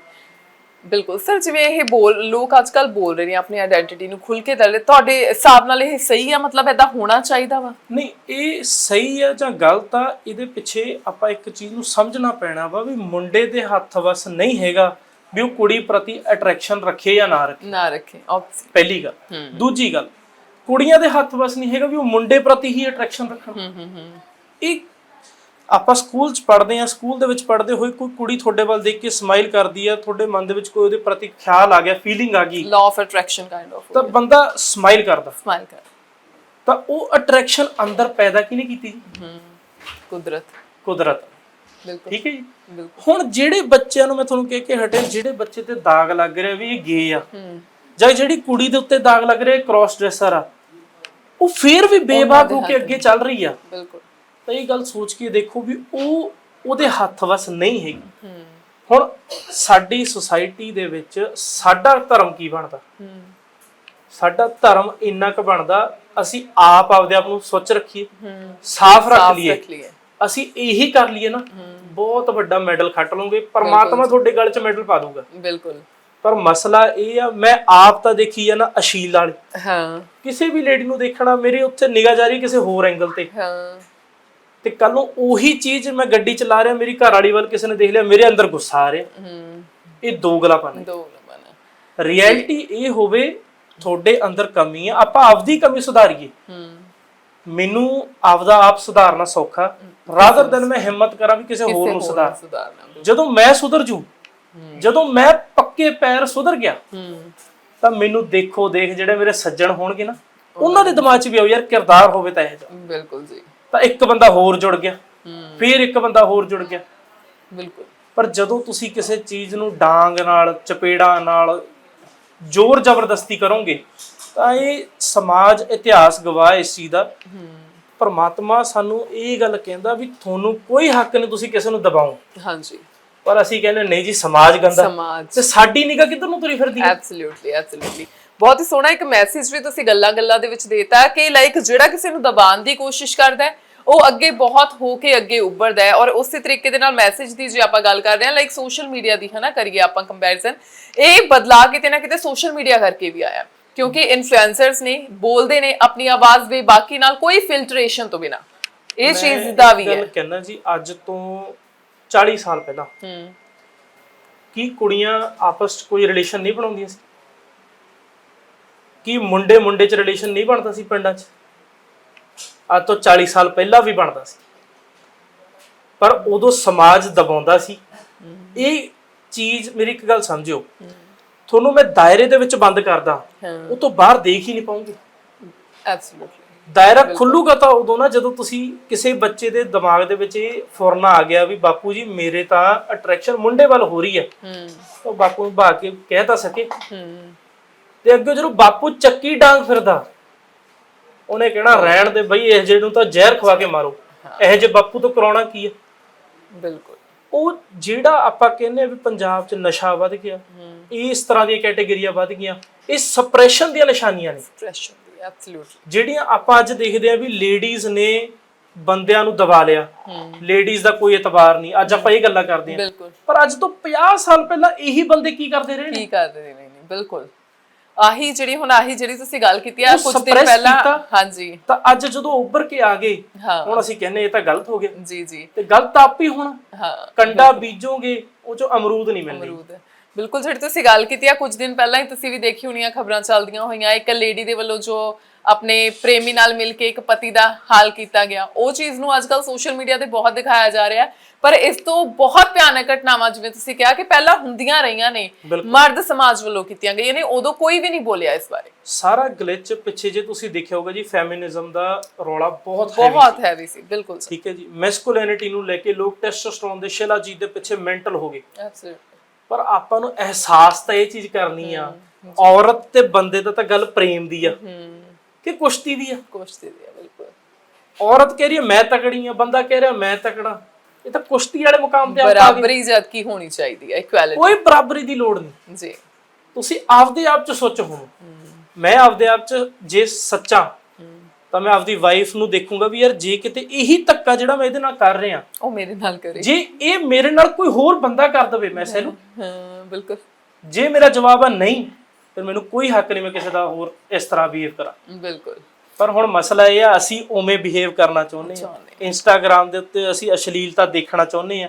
ਬਿਲਕੁਲ। ਸਰ ਜਿਵੇਂ ਇਹ ਬੋਲ ਲੋਕ ਅੱਜਕੱਲ ਬੋਲ ਰਹੇ ਨੇ ਆਪਣੀ ਆਇਡੈਂਟੀਟੀ ਨੂੰ ਖੁੱਲ ਕੇ ਦੱਸ ਤੁਹਾਡੇ ਹਿਸਾਬ ਨਾਲ ਇਹ ਸਹੀ ਆ? ਮਤਲਬ ਐਦਾਂ ਹੋਣਾ ਚਾਹੀਦਾ ਵਾ? ਨਹੀਂ ਇਹ ਸਹੀ ਆ ਜਾਂ ਗਲਤ ਆ ਇਹਦੇ ਪਿੱਛੇ ਆਪਾਂ ਇੱਕ ਚੀਜ਼ ਨੂੰ ਸਮਝਣਾ ਪੈਣਾ ਵਾ ਵੀ ਮੁੰਡੇ ਦੇ ਹੱਥ ਵਸ ਨਹੀਂ ਹੈਗਾ ਵੀ ਉਹ ਕੁੜੀ ਪ੍ਰਤੀ ਅਟਰੈਕਸ਼ਨ ਰੱਖੇ ਜਾਂ ਨਾ ਰੱਖੇ। ਨਾ ਰੱਖੇ ਪਹਿਲੀ ਗੱਲ। ਦੂਜੀ ਗੱਲ ਕੁੜੀਆਂ ਦੇ ਹੱਥ ਵਸ ਨਹੀਂ ਹੈਗਾ ਵੀ ਉਹ ਮੁੰਡੇ ਪ੍ਰਤੀ ਹੀ ਅਟਰੈਕਸ਼ਨ ਰੱਖਣ। ਹੂੰ ਹੂੰ ਹੂੰ। ਇਹ ਆਪਾਂ ਸਕੂਲ ਚ ਪੜ੍ਹਦੇ ਆ ਸਕੂਲ ਦੇ ਵਿੱਚ ਪੜ੍ਹਦੇ ਹੋਏ ਕੋਈ ਕੁੜੀ ਤੁਹਾਡੇ ਵੱਲ ਦੇਖ ਕੇ ਸਮਾਈਲ ਕਰਦੀ ਆ ਤੁਹਾਡੇ ਮਨ ਦੇ ਵਿੱਚ ਕੋਈ ਉਹਦੇ ਪ੍ਰਤੀ ਖਿਆਲ ਆ ਗਿਆ ਫੀਲਿੰਗ ਆ ਗਈ law of attraction kind of ਤਾਂ ਬੰਦਾ ਸਮਾਈਲ ਕਰਦਾ। ਸਮਾਈਲ ਕਰ। ਤਾਂ ਉਹ ਅਟਰੈਕਸ਼ਨ ਅੰਦਰ ਪੈਦਾ ਕਿਹਨੇ ਕੀਤੀ? ਹੂੰ ਕੁਦਰਤ। ਕੁਦਰਤ। ਬਿਲਕੁਲ। ਠੀਕ ਹੈ ਜੀ? ਬਿਲਕੁਲ। ਹੁਣ ਜਿਹੜੇ ਬੱਚਿਆਂ ਨੂੰ ਮੈਂ ਤੁਹਾਨੂੰ ਕਹਿ ਕੇ ਹਟਿਆ ਜਿਹੜੇ ਬੱਚੇ ਤੇ ਦਾਗ ਲੱਗ ਰਿਹਾ ਵੀ ਇਹ ਗੇ ਆ ਜਾਂ ਜਿਹੜੀ ਕੁੜੀ ਦੇ ਉੱਤੇ ਦਾਗ ਲੱਗ ਰਿਹਾ ਕ੍ਰਾਸ ਡਰੈਸਰ ਆ ਉਹ ਫੇਰ ਵੀ ਬੇਬਾਕ ਹੋ ਕੇ ਅੱਗੇ ਚੱਲ ਰਹੀ ਆ। ਬਿਲਕੁਲ। ਤਾਂ ਇਹ ਗੱਲ ਸੋਚ ਕੇ ਦੇਖੋ ਵੀ ਉਹ ਉਹਦੇ ਹੱਥ ਵਸ ਨਹੀਂ ਹੈਗੀ। ਹੂੰ ਹੁਣ ਸਾਡੀ ਸੁਸਾਇਟੀ ਦੇ ਵਿੱਚ ਸਾਡਾ ਧਰਮ ਕੀ ਬਣਦਾ? ਸਾਡਾ ਧਰਮ ਇੰਨਾ ਕੁ ਬਣਦਾ ਅਸੀਂ ਆਪ ਆਪਦੇ ਆਪ ਨੂੰ ਸਵੱਛ ਰੱਖੀਏ ਸਾਫ਼ ਰੱਖ ਸਾਫ਼ ਲਈਏ। ਰੱਖ ਲਈਏ। ਅਸੀਂ ਇਹੀ ਕਰ ਲਈਏ ਨਾ ਬਹੁਤ ਵੱਡਾ ਮੈਡਲ ਖੱਟ ਲਵਾਂਗੇ ਪਰਮਾਤਮਾ ਤੁਹਾਡੇ ਗਲ 'ਚ ਮੈਡਲ ਪਾ ਦੂਗਾ ਬਿਲਕੁਲ। ਪਰ ਮਸਲਾ ਇਹ ਆ ਮੈਂ ਆਪ ਤਾਂ ਦੇਖੀ ਆ ਨਾ ਅਸ਼ੀਲ ਵਾਲੀ। ਹਾਂ। ਕਿਸੇ ਵੀ ਲੇਡੀ ਨੂੰ ਦੇਖਣਾ ਮੇਰੇ ਉੱਥੇ ਨਿਗਾਹ ਜਾ ਰਹੀ ਕਿਸੇ ਹੋਰ ਐਂਗਲ ਤੇ। ਹਾਂ। ਤੇ ਕੱਲ ਨੂੰ ਉਹੀ ਚੀਜ਼ ਮੈਂ ਗੱਡੀ ਚਲਾ ਰਿਹਾ ਮੇਰੀ ਘਰ ਵਾਲੀ ਵੱਲ ਕਿਸੇ ਨੇ ਦੇਖ ਲਿਆ ਮੇਰੇ ਅੰਦਰ ਗੁੱਸਾ ਆ ਰਿਹਾ। ਹੂੰ। ਇਹ ਦੋਗਲਾਪਨ ਹੈ। ਦੋ ਨੰਬਰ ਰਿਐਲਿਟੀ ਇਹ ਹੋਵੇ ਤੁਹਾਡੇ ਅੰਦਰ ਕਮੀ ਆ ਆਪਾਂ ਆਪਦੀ ਕਮੀ ਸੁਧਾਰੀਏ। ਹੂੰ। ਮੈਨੂੰ ਆਪਦਾ ਆਪ ਸੁਧਾਰਨਾ ਸੌਖਾ। ਰਾਦਰ ਦਿਨ ਮੈਂ ਹਿੰਮਤ ਕਰਾਂ ਵੀ ਕਿਸੇ ਹੋਰ ਨੂੰ ਸੁਧਾਰ। ਸੁਧਾਰਨਾ ਜਦੋਂ ਮੈਂ ਸੁਧਰ ਜੂ ਜਦੋਂ ਮੈਂ ਪੱਕੇ ਪੈਰ ਸੁਧਰ ਗਿਆ ਹੂੰ। ਤਾਂ ਮੈਨੂੰ ਦੇਖੋ ਦੇਖ ਜਿਹੜੇ ਮੇਰੇ ਸੱਜਣ ਹੋਣਗੇ ਨਾ ਉਹਨਾਂ ਦੇ ਦਿਮਾਗ 'ਚ ਵੀ ਆਉ ਯਾਰ ਕਿਰਦਾਰ ਹੋਵੇ ਤਾਂ ਇਹ। ਬਿਲਕੁਲ ਜੀ। ਤਾਂ ਇੱਕ ਬੰਦਾ ਹੋਰ ਜੁੜ ਗਿਆ। ਫਿਰ ਇੱਕ ਬੰਦਾ ਹੋਰ ਜੁੜ ਗਿਆ। ਬਿਲਕੁਲ। ਪਰ ਜਦੋਂ ਤੁਸੀਂ ਕਿਸੇ ਚੀਜ਼ ਨੂੰ ਡਾਂਗ ਨਾਲ ਚਪੇੜਾ ਨਾਲ ਜ਼ੋਰ ਜ਼ਬਰਦਸਤੀ ਕਰੋਗੇ ਤਾਂ ਇਹ ਸਮਾਜ ਇਤਿਹਾਸ ਗਵਾਹ ਇਸ ਚੀਜ਼ ਦਾ। ਪਰਮਾਤਮਾ ਸਾਨੂੰ ਇਹ ਗੱਲ ਕਹਿੰਦਾ ਵੀ ਤੁਹਾਨੂੰ ਕੋਈ ਹੱਕ ਨਹੀਂ ਤੁਸੀਂ ਕਿਸੇ ਨੂੰ ਦਬਾਓ। ਹਾਂਜੀ। ਪਰ ਅਸੀਂ ਕਹਿੰਦੇ ਨਹੀਂ ਜੀ ਸਮਾਜ ਗੰਦਾ। ਸਮਾਜ। ਤੇ ਸਾਡੀ ਨਿਗਾਹ ਕਿੱਧਰ ਨੂੰ ਤੁਰੀ ਫਿਰਦੀ ਹੈ? ਐਬਸੋਲੂਟਲੀ ਐਬਸੋਲੂਟਲੀ ਬਹੁਤ ਹੀ ਸੋਹਣਾ ਇੱਕ ਮੈਸੇਜ ਵੀ ਤੁਸੀਂ ਗੱਲਾਂ-ਗੱਲਾਂ ਦੇ ਵਿੱਚ ਦੇਤਾ ਕਿ ਲਾਈਕ ਜਿਹੜਾ ਕਿਸੇ ਨੂੰ ਦਬਾਉਣ ਦੀ ਕੋਸ਼ਿਸ਼ ਕਰਦਾ ਹੈ ਉਹ ਅੱਗੇ ਬਹੁਤ ਹੋ ਕੇ ਅੱਗੇ ਉੱਭਰਦਾ ਹੈ। ਔਰ ਉਸੇ ਤਰੀਕੇ ਦੇ ਨਾਲ ਮੈਸੇਜ ਦੀ ਜੇ ਆਪਾਂ ਗੱਲ ਕਰ ਰਹੇ ਹਾਂ ਲਾਈਕ ਸੋਸ਼ਲ ਮੀਡੀਆ ਦੀ ਹਨਾ ਕਰੀਏ ਆਪਾਂ ਕੰਪੈਰੀਜ਼ਨ ਇਹ ਬਦਲਾ ਕਿਤੇ ਨਾ ਕਿਤੇ ਸੋਸ਼ਲ ਮੀਡੀਆ ਕਰਕੇ ਵੀ ਆਇਆ। ਕਿਉਂਕਿ ਇਨਫਲੂਐਂਸਰਸ ਨੇ ਬੋਲਦੇ ਨੇ ਆਪਣੀ ਆਵਾਜ਼ ਵੀ ਬਾਕੀ ਨਾਲ ਕੋਈ ਫਿਲਟਰੇਸ਼ਨ ਤੋਂ ਬਿਨਾ। ਇਹ ਚੀਜ਼ ਦਾ ਵੀ ਹੈ। ਗੱਲ ਕਹਿੰਦਾ ਜੀ ਅੱਜ ਤੋਂ 40 ਸਾਲ ਪਹਿਲਾਂ ਹੂੰ। ਕੀ ਕੁੜੀਆਂ ਆਪਸ 'ਚ ਕੋਈ ਰਿਲੇਸ਼ਨ ਨਹੀਂ ਬਣਾਉਂਦੀਆਂ ਸੀ? ਕੀ ਮੁੰਡੇ ਮੁੰਡੇ 'ਚ ਰਿਲੇਸ਼ਨ ਨਹੀਂ ਬਣਦਾ ਸੀ ਪਿੰਡਾਂ 'ਚ? ਅੱਜ ਤੋਂ 40 ਸਾਲ ਪਹਿਲਾਂ ਵੀ ਬਣਦਾ ਸੀ। ਪਰ ਉਦੋਂ ਸਮਾਜ ਦਬਾਉਂਦਾ ਸੀ। ਇਹ ਚੀਜ਼ ਮੇਰੀ ਇੱਕ ਗੱਲ ਸਮਝਿਓ। ਤੁਹਾਨੂੰ ਮੈਂ ਦਾਇਰੇ ਦੇ ਵਿੱਚ ਬੰਦ ਕਰਦਾ। ਉਹ ਤੋਂ ਬਾਹਰ ਦੇਖ ਹੀ ਨਹੀਂ ਪਾਉਂਗੇ। ਐਬਸੋਲੂਟਲੀ ਦਾਇਰਾ ਖੁੱਲੂਗਾ ਤਾਂ ਉਦੋਂ ਨਾ ਜਦੋਂ ਤੁਸੀਂ ਕਿਸੇ ਬੱਚੇ ਦੇ ਦਿਮਾਗ ਦੇ ਵਿੱਚ ਇਹ ਫੁਰਨਾ ਆ ਗਿਆ ਵੀ ਬਾਪੂ ਜੀ ਮੇਰੇ ਤਾਂ ਅਟਰੈਕਸ਼ਨ ਮੁੰਡੇ ਵੱਲ ਹੋ ਰਹੀ ਹੈ। ਹੂੰ। ਤਾਂ ਬਾਪੂ ਨੂੰ ਭਾ ਕੇ ਕਹਿ ਤਾਂ ਸਕੇ। ਹੂੰ। ਤੇ ਅੱਗੇ ਜਦੋਂ ਬਾਪੂ ਚੱਕੀ ਡਾਂਗ ਫਿਰਦਾ ਉਹਨੇ ਕਹਿਣਾ ਰਹਿਣ ਦੇ ਬਈ ਇਹ ਜਿਹੇ ਨੂੰ ਤਾਂ ਜ਼ਹਿਰ ਖਵਾ ਕੇ ਮਾਰੋ। ਇਹ ਜੇ ਬਾਪੂ ਤੋਂ ਕਰਾਉਣਾ ਕੀ ਹੈ ਬਿਲਕੁਲ। ਉਹ ਜਿਹੜਾ ਆਪਾਂ ਕਹਿੰਦੇ ਆ ਵੀ ਪੰਜਾਬ 'ਚ ਨਸ਼ਾ ਵੱਧ ਗਿਆ ਇਸ ਤਰ੍ਹਾਂ ਦੀਆਂ ਕੈਟਾਗਰੀਆਂ ਵੱਧ ਗਈਆਂ ਇਹ ਸਪਰੈਸ਼ਨ ਦੀਆਂ ਨਿਸ਼ਾਨੀਆਂ ਨੇ। ਪ੍ਰੈਸ਼ਰ ਦੀ ਐਬਸੋਲੂਟਲੀ ਜਿਹੜੀਆਂ ਆਪਾਂ ਅੱਜ ਦੇਖਦੇ ਆ ਵੀ ਲੇਡੀਜ਼ ਨੇ ਬੰਦਿਆਂ ਨੂੰ ਦਬਾ ਲਿਆ। ਲੇਡੀਜ਼ ਦਾ ਕੋਈ ਇਤਬਾਰ ਨਹੀਂ। ਅੱਜ ਆਪਾਂ ਇਹ ਗੱਲਾਂ ਕਰਦੇ ਆ। ਪਰ ਅੱਜ ਤੋਂ 50 ਸਾਲ ਪਹਿਲਾਂ ਇਹੀ ਬੰਦੇ ਕੀ ਕਰਦੇ ਰਹੇ ਨੇ? ਕੀ ਕਰ ਰਹੇ ਨੇ? ਬਿਲਕੁਲ। ਆਹੀ ਜਿਹੜੀ ਹੁਣ ਆਹੀ ਜਿਹੜੀ ਤੁਸੀਂ ਗੱਲ ਕੀਤੀ ਆ ਕੁਝ ਦਿਨ ਪਹਿਲਾਂ। ਹਾਂਜੀ। ਤਾਂ ਅੱਜ ਜਦੋਂ ਉੱਭਰ ਕੇ ਆ ਗਏ ਹੁਣ ਅਸੀਂ ਕਹਿੰਦੇ ਇਹ ਤਾਂ ਗਲਤ ਹੋ ਗਿਆ। ਜੀ ਜੀ। ਤੇ ਗਲਤ ਆਪ ਹੀ ਹੁਣ ਹਾਂ। ਕੰਡਾ ਬੀਜੋਗੇ ਉਹ ਚੋਂ ਅਮਰੂਦ ਨਹੀਂ ਮਿਲਣੇ। ਅਮਰੂਦ। ਬਿਲਕੁਲ ਜਿਹੜੀ ਤੁਸੀਂ ਗੱਲ ਕੀਤੀ ਆ ਕੁਝ ਦਿਨ ਪਹਿਲਾਂ ਹੀ ਤੁਸੀਂ ਵੀ ਦੇਖੀ ਹੋਣੀਆਂ ਖਬਰਾਂ ਚੱਲਦੀਆਂ ਹੋਈਆਂ ਇੱਕ ਲੇਡੀ ਦੇ ਵੱਲੋਂ ਜੋ ਆਪਣੇ ਪ੍ਰੇਮੀ ਨਾਲ ਮਿਲ ਕੇ ਇੱਕ ਪਤੀ ਦਾ ਹਾਲ ਕੀਤਾ ਗਿਆ। ਉਹ ਚੀਜ਼ ਨੂੰ ਅੱਜਕੱਲ ਸੋਸ਼ਲ ਮੀਡੀਆ ਤੇ ਬਹੁਤ ਦਿਖਾਇਆ ਜਾ ਰਿਹਾ ਪਰ ਇਸ ਤੋਂ ਬਹੁਤ ਭਿਆਨਕ ਘਟਨਾਵਾਂ ਜਿਵੇਂ ਤੁਸੀਂ ਕਿਹਾ ਕਿ ਪਹਿਲਾਂ ਹੁੰਦੀਆਂ ਰਹੀਆਂ ਨੇ। ਮਰਦ ਸਮਾਜ ਵੱਲੋਂ ਕੀਤੀਆਂ ਗਈਆਂ ਨੇ ਉਦੋਂ ਕੋਈ ਵੀ ਨਹੀਂ ਬੋਲਿਆ ਇਸ ਬਾਰੇ। ਸਾਰਾ ਗਲਿਚ ਪਿੱਛੇ ਜੇ ਤੁਸੀਂ ਦੇਖਿਆ ਹੋਗਾ ਜੀ ਫੈਮਿਨਿਜ਼ਮ ਦਾ ਰੌਲਾ ਬਹੁਤ ਬਹੁਤ ਹੈਵੀ ਸੀ ਬਿਲਕੁਲ ਠੀਕ ਹੈ ਜੀ ਮੈਸਕੁਲਿਨਿਟੀ ਨੂੰ ਲੈ ਕੇ ਲੋਕ ਟੈਸਟੋਸਟੇਰੋਨ ਦੇ ਸ਼ਿਲਾਜੀਤ ਦੇ ਪਿੱਛੇ ਮੈਂਟਲ ਹੋ ਗਏ। ਪਰ ਆਪਾਂ ਨੂੰ ਅਹਿਸਾਸ ਤਾਂ ਇਹ ਚੀਜ਼ ਕਰਨੀ ਆ ਔਰਤ ਤੇ ਬੰਦੇ ਦਾ ਤਾਂ ਗੱਲ ਪ੍ਰੇਮ ਦੀ ਆ। ਹੂੰ। ਕਿ ਕੁਸ਼ਤੀ ਦੀ ਆ? ਕੋਸ਼ਿਸ਼ ਦੀ ਹੈ ਬਿਲਕੁਲ। ਔਰਤ ਕਹਿ ਰਹੀ ਹੈ ਮੈਂ ਤਕੜੀ ਆ ਬੰਦਾ ਕਹਿ ਰਿਹਾ ਮੈਂ ਤਕੜਾ। ਇਹ ਤਾਂ ਕੁਸ਼ਤੀ ਵਾਲੇ ਮੁਕਾਮ ਤੇ ਆਪਾਂ ਆ ਬਰਾਬਰੀ ਜਦ ਕੀ ਹੋਣੀ ਚਾਹੀਦੀ ਹੈ ਇਕੁਐਲਿਟੀ ਕੋਈ ਬਰਾਬਰੀ ਦੀ ਲੋੜ ਨਹੀਂ। ਜੀ। ਤੁਸੀਂ ਆਪਦੇ ਆਪ ਚ ਸੋਚੋ ਹੁਣ। ਮੈਂ ਆਪਦੇ ਆਪ ਚ ਜੇ ਸੱਚਾ ਤਾਂ ਮੈਂ ਆਪਦੀ ਵਾਈਫ ਨੂੰ ਦੇਖੂੰਗਾ ਵੀ ਯਾਰ ਜੇ ਕਿਤੇ ਇਹੀ ਧੱਕਾ ਜਿਹੜਾ ਮੈਂ ਇਹਦੇ ਨਾਲ ਕਰ ਰਿਹਾ। ਉਹ ਮੇਰੇ ਨਾਲ ਕਰੇ। ਜੇ ਇਹ ਮੇਰੇ ਨਾਲ ਕੋਈ ਹੋਰ ਬੰਦਾ ਕਰ ਦਵੇ ਮੈਂ ਸਹਿਲੂ ਹਾਂ ਬਿਲਕੁਲ। ਜੇ ਮੇਰਾ ਜਵਾਬ ਆ ਨਹੀਂ ਫਿਰ ਮੈਨੂੰ ਕੋਈ ਹੱਕ ਨਹੀਂ ਮੈਂ ਕਿਸੇ ਦਾ ਹੋਰ ਇਸ ਤਰ੍ਹਾਂ ਬਿਹੇਵ ਕਰਾਂ। ਬਿਲਕੁਲ। ਪਰ ਹੁਣ ਮਸਲਾ ਇਹ ਆ ਅਸੀਂ ਉਵੇਂ ਬਿਹੇਵ ਕਰਨਾ ਚਾਹੁੰਦੇ ਹਾਂ। ਇੰਸਟਾਗ੍ਰam ਦੇ ਉੱਤੇ ਅਸੀਂ ਅਸ਼ਲੀਲਤਾ ਦੇਖਣਾ ਚਾਹੁੰਦੇ ਹਾਂ।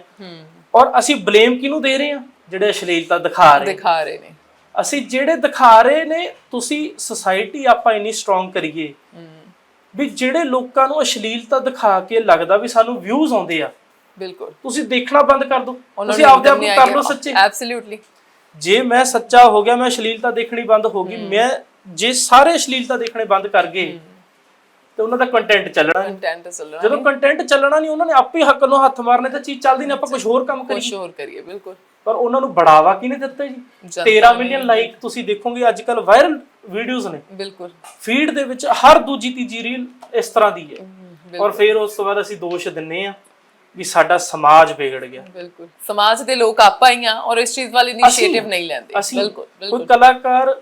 ਔਰ ਅਸੀਂ ਬਲੇਮ ਕਿਹਨੂੰ ਦੇ ਰਹੇ ਹਾਂ? ਜਿਹੜੇ ਅਸ਼ਲੀਲਤਾ ਦਿਖਾ ਰਹੇ ਦਿਖਾ ਰਹੇ ਨੇ। ਅਸੀਂ ਜਿਹੜੇ ਦਿਖਾ ਰਹੇ ਨੇ ਤੁਸੀਂ ਸੋਸਾਇਟੀ ਆਪਾਂ ਇੰਨੀ ਸਟਰੋਂਗ ਕਰੀਏ। ਵੀ ਜਿਹੜੇ ਲੋਕਾਂ ਨੂੰ ਅਸ਼ਲੀਲਤਾ ਦਿਖਾ ਕੇ ਲੱਗਦਾ ਵੀ ਸਾਨੂੰ ਵਿਊਜ਼ ਆਉਂਦੇ ਆ ਬਿਲਕੁਲ। ਤੁਸੀਂ ਦੇਖਣਾ ਬੰਦ ਕਰ ਦਿਓ। ਤੁਸੀਂ ਆਪਦੇ ਆਪ ਨੂੰ ਕਰ ਲਓ ਸੱਚੇ। ਐਬਸੋਲੂਟਲੀ ਜੇ ਮੈਂ ਸੱਚਾ ਹੋ ਗਿਆ ਮੈਂ ਅਸ਼ਲੀਲਤਾ ਦੇਖਣੀ ਬੰਦ ਹੋ ਗਈ। ਮੈਂ ਜੇ ਸਾਰੇ ਅਸ਼ਲੀਲਤਾ ਦੇਖਣੇ ਬੰਦ ਕਰ ਗਏ ਤੇ ਉਹਨਾਂ ਦਾ ਕੰਟੈਂਟ ਚੱਲਣਾ ਕੰਟੈਂਟ ਚੱਲ ਰਿਹਾ ਜਦੋਂ ਕੰਟੈਂਟ ਚੱਲਣਾ ਨਹੀਂ ਉਹਨਾਂ ਨੇ ਆਪੇ ਹੱਕ ਨੂੰ ਹੱਥ ਮਾਰਨੇ ਤਾਂ ਚੀਜ਼ ਚੱਲਦੀ ਨਹੀਂ ਆਪਾਂ ਕੁਝ ਹੋਰ ਕੰਮ ਕਰੀਏ। ਕੁਝ ਹੋਰ ਕਰੀਏ ਬਿਲਕੁਲ। ਪਰ ਉਹਨਾਂ ਨੂੰ ਬੜਾਵਾ ਕਿਹਨੇ ਦਿੱਤਾ ਜੀ? ਜਨਤਾ 13 ਮਿਲੀਅਨ ਲਾਈਕ ਤੁਸੀਂ ਦੇਖੋਗੇ ਅੱਜ ਕੱਲ ਵਾਇਰਲ ਵੀਡੀਓਜ਼ ਨੇ। ਬਿਲਕੁਲ। ਫੀਡ ਦੇ ਵਿੱਚ ਹਰ ਦੂਜੀ ਤੀਜੀ ਰੀਲ ਇਸ ਤਰ੍ਹਾਂ ਦੀ ਹੈ। ਔਰ ਫਿਰ ਉਸ ਤੋਂ ਬਾਅਦ ਅਸੀਂ ਦੋਸ਼ ਦਿੰਨੇ ਆ ਵੀ ਸਾਡਾ ਸਮਾਜ ਵਿਗੜ ਗਿਆ। ਬਿਲਕੁਲ। ਸਮਾਜ ਦੇ ਲੋਕ ਆਪਾਂ ਹੀ ਆ ਔਰ ਇਸ ਚੀਜ਼ ਵੱਲ ਇਨੀਸ਼ੀਏਟਿਵ ਨਹੀਂ ਲੈਂਦੇ। ਬਿਲਕੁਲ ਕੋਈ ਬਿਲਕੁਲ। ਕਲਾਕਾਰ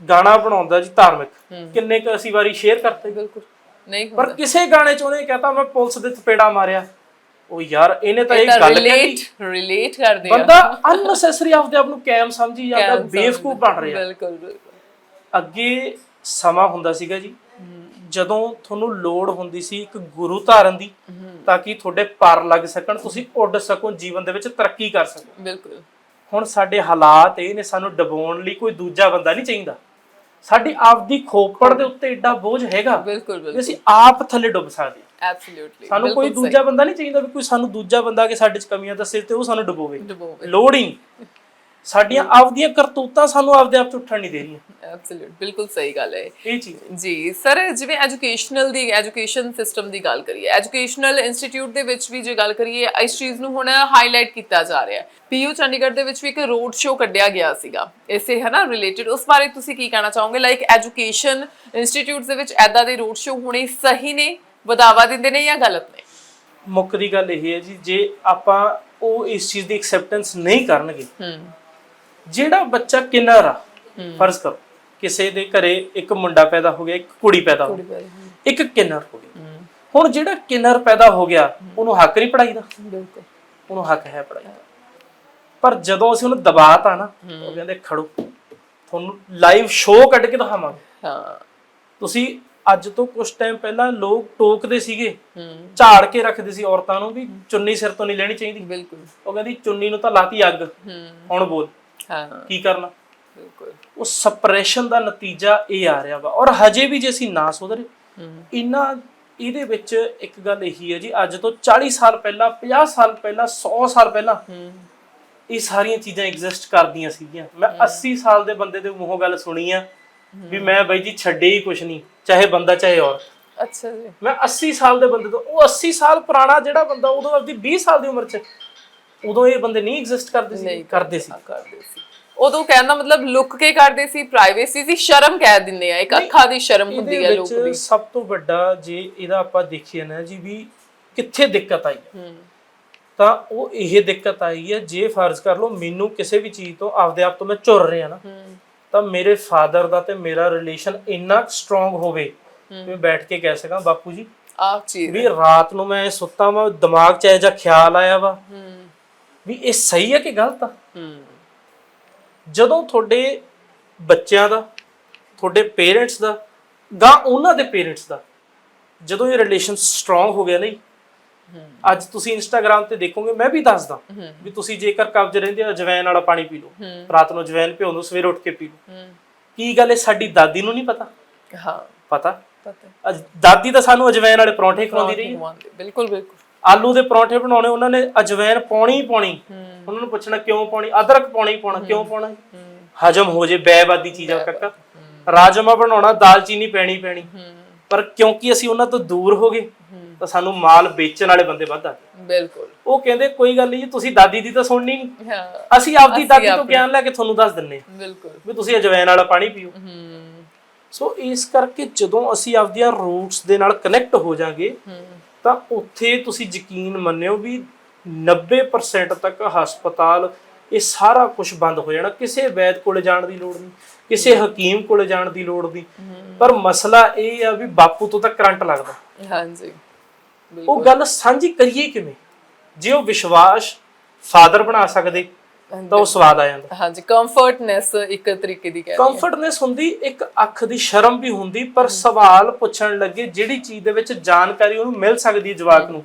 ਗਾਣਾ ਬਣਾਉਂਦਾ ਜੀ ਧਾਰਮਿਕ ਕਿੰਨੇ ਕ ਅਸੀਂ ਵਾਰੀ ਸ਼ੇਅਰ ਕਰਤੇ। ਬਿਲਕੁਲ। ਨਹੀਂ ਪਰ ਕਿਸੇ ਗਾਣੇ ਚ ਉਹਨੇ ਕਹਤਾ ਮੈਂ ਪੁਲਿਸ ਦੇ ਚਪੇੜਾ ਮਾਰਿਆ। ਉਹ ਯਾਰ ਇਹਨੇ ਤਾਂ ਇਹ ਗੱਲ ਰਿਲੇਟ ਰਿਲੇਟ ਕਰਦੇ ਆ। ਬੰਦਾ ਅਨਨੈਸੈਸਰੀ ਆਪਦੇ ਆਪ ਨੂੰ ਕੈਮ ਸਮਝੀ ਜਾਂਦਾ ਬੇਵਕੂਫ ਬਣ ਰਿਹਾ। ਬਿਲਕੁਲ ਬਿਲਕੁਲ। ਅੱਗੇ ਸਮਾਂ ਹੁੰਦਾ ਸੀਗਾ ਜੀ। ਜਦੋਂ ਤੁਹਾਨੂੰ ਲੋੜ ਹੁੰਦੀ ਸੀ ਇੱਕ ਗੁਰੂ ਧਾਰਨ ਦੀ ਤਾਂ ਕਿ ਤੁਹਾਡੇ ਪਰ ਲੱਗ ਸਕਣ ਤੁਸੀਂ ਉੱਡ ਸਕੋ ਜੀਵਨ ਦੇ ਵਿੱਚ ਤਰੱਕੀ ਕਰ ਸਕੋ। ਬਿਲਕੁਲ। ਹੁਣ ਸਾਡੇ ਹਾਲਾਤ ਇਹ ਨੇ ਸਾਨੂੰ ਡਬਾਉਣ ਲਈ ਕੋਈ ਦੂਜਾ ਬੰਦਾ ਨਹੀਂ ਚਾਹੀਦਾ। ਸਾਡੀ ਆਪਦੀ ਖੋਪੜ ਦੇ ਉੱਤੇ ਏਡਾ ਬੋਝ ਹੈਗਾ ਬਿਲਕੁਲ ਅਸੀਂ ਆਪ ਥੱਲੇ ਡੁੱਬ ਸਕਦੇ ਐਬਸੋਲੂਟਲੀ ਸਾਨੂੰ ਕੋਈ ਦੂਜਾ ਬੰਦਾ ਨਹੀਂ ਚਾਹੀਦਾ ਵੀ ਕੋਈ ਸਾਨੂੰ ਦੂਜਾ ਬੰਦਾ ਕਿ ਸਾਡੇ 'ਚ ਕਮੀਆਂ ਦੱਸੇ ਤੇ ਉਹ ਸਾਨੂੰ ਡੁਬੋਵੇ। ਡੁਬੋਵੇ। ਲੋੜ ਹੀ ਨਹੀਂ। ਸਾਡੀਆਂ ਆਪਦੀਆਂ ਕਰਤੂਤਾਂ ਸਾਨੂੰ ਆਪਦੇ ਆਪ ਉੱਠਣ ਨਹੀਂ ਦੇ ਰਹੀਆਂ। ਐਬਸੋਲੂਟ ਬਿਲਕੁਲ ਸਹੀ ਗੱਲ ਹੈ। ਇਹ ਚੀਜ਼। ਜੀ ਸਰ ਜਿਵੇਂ ਐਜੂਕੇਸ਼ਨਲ ਦੀ ਐਜੂਕੇਸ਼ਨ ਸਿਸਟਮ ਦੀ ਗੱਲ ਕਰੀਏ ਐਜੂਕੇਸ਼ਨਲ ਇੰਸਟੀਚਿਊਟ ਦੇ ਵਿੱਚ ਵੀ ਜੇ ਗੱਲ ਕਰੀਏ ਇਸ ਚੀਜ਼ ਨੂੰ ਹੁਣ ਹਾਈਲਾਈਟ ਕੀਤਾ ਜਾ ਰਿਹਾ ਹੈ। ਪੀਯੂ ਚੰਡੀਗੜ੍ਹ ਦੇ ਵਿੱਚ ਵੀ ਇੱਕ ਰੋਡ ਸ਼ੋਅ ਕੱਢਿਆ ਗਿਆ ਸੀਗਾ। ਇਸੇ ਹੈ ਨਾ ਰਿਲੇਟਡ ਉਸ ਬਾਰੇ ਤੁਸੀਂ ਕੀ ਕਹਿਣਾ ਚਾਹੋਗੇ? ਲਾਈਕ ਐਜੂਕੇਸ਼ਨ ਇੰਸਟੀਚਿਊਟਸ ਦੇ ਵਿੱਚ ਐਦਾਂ ਦੇ ਰੋਡ ਸ਼ੋਅ ਹੋਣੇ ਸਹੀ ਨੇ ਵਧਾਵਾ ਦਿੰਦੇ ਨੇ ਜਾਂ ਗਲਤ ਨੇ? ਮੁੱਖ ਦੀ ਗੱਲ ਇਹ ਹੈ ਜੀ ਜੇ ਆਪਾਂ ਉਹ ਇਸ ਚੀਜ਼ ਦੀ ਐਕਸੈਪਟੈਂਸ ਨਹੀਂ ਕਰਨਗੇ ਹੂੰ ਜਿਹੜਾ ਬੱਚਾ ਕਿਨਰ ਆ ਫਰਜ਼ ਕਰੋ ਕਿਸੇ ਦੇ ਘਰੇ ਇੱਕ ਮੁੰਡਾ ਪੈਦਾ ਹੋ ਗਿਆ ਇੱਕ ਕੁੜੀ ਪੈਦਾ ਹੋ ਗਈ ਇੱਕ ਕਿਨਰ ਹੋ ਗਿਆ। ਹੁਣ ਜਿਹੜਾ ਕਿਨਰ ਪੈਦਾ ਹੋ ਗਿਆ ਉਹਨੂੰ ਹੱਕ ਨਹੀਂ ਪੜਾਈ ਦਾ। ਬਿਲਕੁਲ। ਉਹਨੂੰ ਹੱਕ ਹੈ ਪੜਾਈ ਦਾ। ਪਰ ਜਦੋਂ ਅਸੀਂ ਉਹਨੂੰ ਦਬਾਤਾ ਨਾ ਉਹ ਕਹਿੰਦੇ ਖੜੋ ਤੁਹਾਨੂੰ ਲਾਈਵ ਸ਼ੋਅ ਕੱਢ ਕੇ ਦਿਖਾਵਾਂਗੇ। ਹਾਂ। ਤੁਸੀਂ ਅੱਜ ਤੋਂ ਕੁਝ ਟਾਈਮ ਪਹਿਲਾਂ ਲੋਕ ਟੋਕਦੇ ਸੀਗੇ ਝਾੜ ਕੇ ਰੱਖਦੇ ਸੀ ਔਰਤਾਂ ਨੂੰ ਵੀ ਚੁੰਨੀ ਸਿਰ ਤੋਂ ਨਹੀਂ ਲੈਣੀ ਚਾਹੀਦੀ। ਬਿਲਕੁਲ। ਉਹ ਕਹਿੰਦੀ ਚੁੰਨੀ ਨੂੰ ਤਾਂ ਲਾਤੀ ਅੱਗ। ਹੁਣ ਬੋਲ। ਹਾਂ। ਕੀ ਕਰਨਾ? ਬਿਲਕੁਲ। ਉਹ ਸਪਰੈਸ਼ਨ ਦਾ ਨਤੀਜਾ ਇਹ ਆ ਰਿਹਾ ਵਾ। ਔਰ ਹਜੇ ਵੀ ਜੇ ਅਸੀਂ ਨਾ ਸੁਧਰੇ ਇਨਾ ਇਹਦੇ ਵਿੱਚ ਇੱਕ ਗੱਲ ਇਹੀ ਹੈ ਜੀ ਅੱਜ ਤੋਂ 40 ਸਾਲ ਪਹਿਲਾਂ 50 ਸਾਲ ਪਹਿਲਾਂ 100 ਸਾਲ ਪਹਿਲਾਂ ਇਹ ਸਾਰੀਆਂ ਚੀਜ਼ਾਂ ਐਗਜ਼ਿਸਟ ਕਰਦੀਆਂ ਸੀਗੀਆਂ। ਮੈਂ 80 ਸਾਲ ਦੇ ਬੰਦੇ ਦੇ ਮੂੰਹੋਂ ਗੱਲ ਸੁਣੀ ਆ ਵੀ ਮੈਂ ਬਾਈ ਜੀ ਛੱਡੇ ਹੀ ਕੁਛ ਨਹੀਂ ਚਾਹੇ ਬੰਦਾ ਚਾਹੇ ਔਰਤ। ਅੱਛਾ ਜੀ। ਮੈਂ 80 ਸਾਲ ਦੇ ਬੰਦੇ ਤੋਂ ਉਹ 80 ਸਾਲ ਪੁਰਾਣਾ ਜਿਹੜਾ ਬੰਦਾ ਉਦੋਂ ਆਪਦੀ 20 ਸਾਲ ਦੀ ਉਮਰ 'ਚ ਉਦੋਂ ਇਹ ਬੰਦੇ ਨਹੀਂ ਐਗਜ਼ਿਸਟ ਕਰਦੇ ਸੀ ਕਰਦੇ ਸੀ। ਕਰਦੇ ਸੀ। ਉਦੋਂ ਕਹਿਣ ਦਾ ਮਤਲਬ ਲੁੱਕ ਕੇ ਕਰਦੇ ਸੀ ਪ੍ਰਾਈਵੇਸੀ ਸੀ ਸ਼ਰਮ ਕਹਿ ਦਿੰਦੇ ਆ। ਇੱਕ ਅੱਖਾਂ ਦੀ ਸ਼ਰਮ ਹੁੰਦੀ ਇਹਦੇ ਲੋਕ ਦੀ। ਸਭ ਤੋਂ ਵੱਡਾ ਜੇ ਇਹਦਾ ਆਪਾਂ ਦੇਖੀਏ ਨਾ ਜੀ ਵੀ ਕਿੱਥੇ ਦਿੱਕਤ ਆਈ ਹੈ। ਤਾਂ ਉਹ ਇਹ ਦਿੱਕਤ ਆਈ ਹੈ ਜੇ ਫਰਜ਼ ਕਰ ਲਓ ਮੈਨੂੰ ਕਿਸੇ ਵੀ ਚੀਜ਼ ਤੋਂ ਆਪਦੇ ਆਪ ਤੋਂ ਮੈਂ ਝੁਰ ਰਿਹਾ ਨਾ ਤਾਂ ਮੇਰੇ ਫਾਦਰ ਦਾ ਤੇ ਮੇਰਾ ਰਿਲੇਸ਼ਨ ਇੰਨਾ ਸਟਰੋਂਗ ਹੋਵੇ ਕਿ ਮੈਂ ਬੈਠ ਕੇ ਕਹਿ ਸਕਾਂ ਬਾਪੂ ਜੀ ਆਹ ਚੀਜ਼ ਵੀ ਰਾਤ ਨੂੰ ਮੈਂ ਸੁੱਤਾ ਮੈਂ ਦਿਮਾਗ 'ਚ ਇਹ ਜਿਹਾ ਖਿਆਲ ਆਇਆ ਵਾ। ਵੀ ਇਹ ਸਹੀ ਹੈ ਕਿ ਗਲਤ ਆ? ਜਦੋਂ ਤੁਹਾਡੇ ਬੱਚਿਆਂ ਦਾ ਤੁਹਾਡੇ ਪੇਰੈਂਟਸ ਦਾ ਗਾਂ ਉਹਨਾਂ ਦੇ ਪੇਰੈਂਟਸ ਦਾ ਜਦੋਂ ਇਹ ਰਿਲੇਸ਼ਨ ਸਟਰੋਂਗ ਹੋ ਗਿਆ ਨਹੀਂ? ਅੱਜ ਤੁਸੀਂ ਇੰਸਟਾਗ੍ਰam ਤੇ ਦੇਖੋਗੇ ਮੈਂ ਵੀ ਦੱਸਦਾ ਵੀ ਤੁਸੀਂ ਜੇਕਰ ਕਬਜ਼ ਰਹਿੰਦੇ ਹੋ ਅਜਵੈਨ ਵਾਲਾ ਪਾਣੀ ਪੀ ਲਓ। ਰਾਤ ਨੂੰ ਅਜਵੈਨ ਭਿਓ ਨੂੰ ਸਵੇਰ ਉੱਠ ਕੇ ਪੀ ਲਓ। ਕੀ ਗੱਲ ਹੈ ਸਾਡੀ ਦਾਦੀ ਨੂੰ ਨਹੀਂ ਪਤਾ? ਹਾਂ। ਪਤਾ? ਪਤਾ। ਅਜ- ਦਾਦੀ ਤਾਂ ਸਾਨੂੰ ਅਜਵੈਨ ਵਾਲੇ ਪਰੌਂਠੇ ਖਵਾਉਂਦੀ ਰਹੀ ਬਿਲਕੁਲ ਬਿਲਕੁਲ। ਆਲੂ ਦੇ ਪਰੌਂਠੇ ਬਣਾਉਣੇ ਉਹਨਾਂ ਨੇ ਅਜਵੈਨ ਪਾਉਣੀ ਹੀ ਪਾਉਣੀ। ਉਹਨਾਂ ਨੂੰ ਪੁੱਛਣਾ ਕਿਉਂ ਪਾਉਣੀ ਅਦਰਕ ਪਾਉਣੀ ਹੀ ਪਾਉਣਾ ਕਿਉਂ ਪਾਉਣਾ? ਹਜਮ ਹੋ ਜੇ ਬੈਬਾਦੀ ਚੀਜ਼ ਕੱਕਾ ਰਾਜਮਾ ਬਣਾਉਣਾ ਦਾਲਚੀਨੀ ਪੈਣੀ ਪੈਣੀ। ਪਰ ਕਿਉਂਕਿ ਅਸੀਂ ਉਹਨਾਂ ਤੋਂ ਦੂਰ ਹੋ ਗਏ ਤਾਂ ਸਾਨੂੰ ਮਾਲ ਵੇਚਣ ਵਾਲੇ ਬੰਦੇ ਵੱਧ ਆ ਗਏ। ਬਿਲਕੁਲ। ਉਹ ਕਹਿੰਦੇ ਕੋਈ ਗੱਲ ਨਹੀਂ ਜੀ ਤੁਸੀਂ ਦਾਦੀ ਦੀ ਤਾਂ ਸੁਣਨੀ ਨਹੀਂ। ਹਾਂ। ਅਸੀਂ ਆਪਦੀ ਦਾਦੀ ਤੋਂ ਗਿਆਨ ਲੈ ਕੇ ਤੁਹਾਨੂੰ ਦੱਸ ਦਿੰਨੇ ਬਿਲਕੁਲ। ਵੀ ਤੁਸੀਂ ਅਜਵੈਨ ਵਾਲਾ ਪਾਣੀ ਪੀਓ। ਸੋ ਇਸ ਕਰਕੇ ਜਦੋਂ ਅਸੀਂ ਆਪਦੀਆਂ ਰੂਟਸ ਦੇ ਨਾਲ ਕਨੈਕਟ ਹੋ ਜਾਾਂਗੇ ਤਾਂ ਉੱਥੇ ਤੁਸੀਂ ਯਕੀਨ ਮੰਨਿਓ ਵੀ 90% ਤੱਕ ਹਸਪਤਾਲ ਇਹ ਸਾਰਾ ਕੁਝ ਬੰਦ ਹੋ ਜਾਣਾ। ਕਿਸੇ ਵੈਦ ਕੋਲੇ ਜਾਣ ਦੀ ਲੋੜ ਨਹੀਂ ਕਿਸੇ ਹਕੀਮ ਕੋਲੇ ਜਾਣ ਦੀ ਲੋੜ ਨਹੀਂ। ਪਰ ਮਸਲਾ ਇਹ ਆ ਵੀ ਬਾਪੂ ਤੋਂ ਤਾਂ ਕਰੰਟ ਲੱਗਦਾ। ਹਾਂਜੀ। ਉਹ ਗੱਲ ਸਾਂਝੀ ਕਰੀਏ ਕਿਵੇਂ? ਜੇ ਉਹ ਵਿਸ਼ਵਾਸ ਫਾਦਰ ਬਣਾ ਸਕਦੇ ਤਾਂ ਉਹ ਸਵਾਦ ਆ ਜਾਂਦਾ। ਹਾਂਜੀ ਕੰਫਰਟਨੈਸ ਇੱਕ ਤਰੀਕੇ ਦੀ ਕਹਿ ਕੰਫਰਟਨੈਸ ਹੁੰਦੀ ਇੱਕ ਅੱਖ ਦੀ ਸ਼ਰਮ ਵੀ ਹੁੰਦੀ ਪਰ ਸਵਾਲ ਪੁੱਛਣ ਲੱਗੇ ਜਿਹੜੀ ਚੀਜ਼ ਦੇ ਵਿੱਚ ਜਾਣਕਾਰੀ ਉਹਨੂੰ ਮਿਲ ਸਕਦੀ ਹੈ ਜਵਾਕ ਨੂੰ।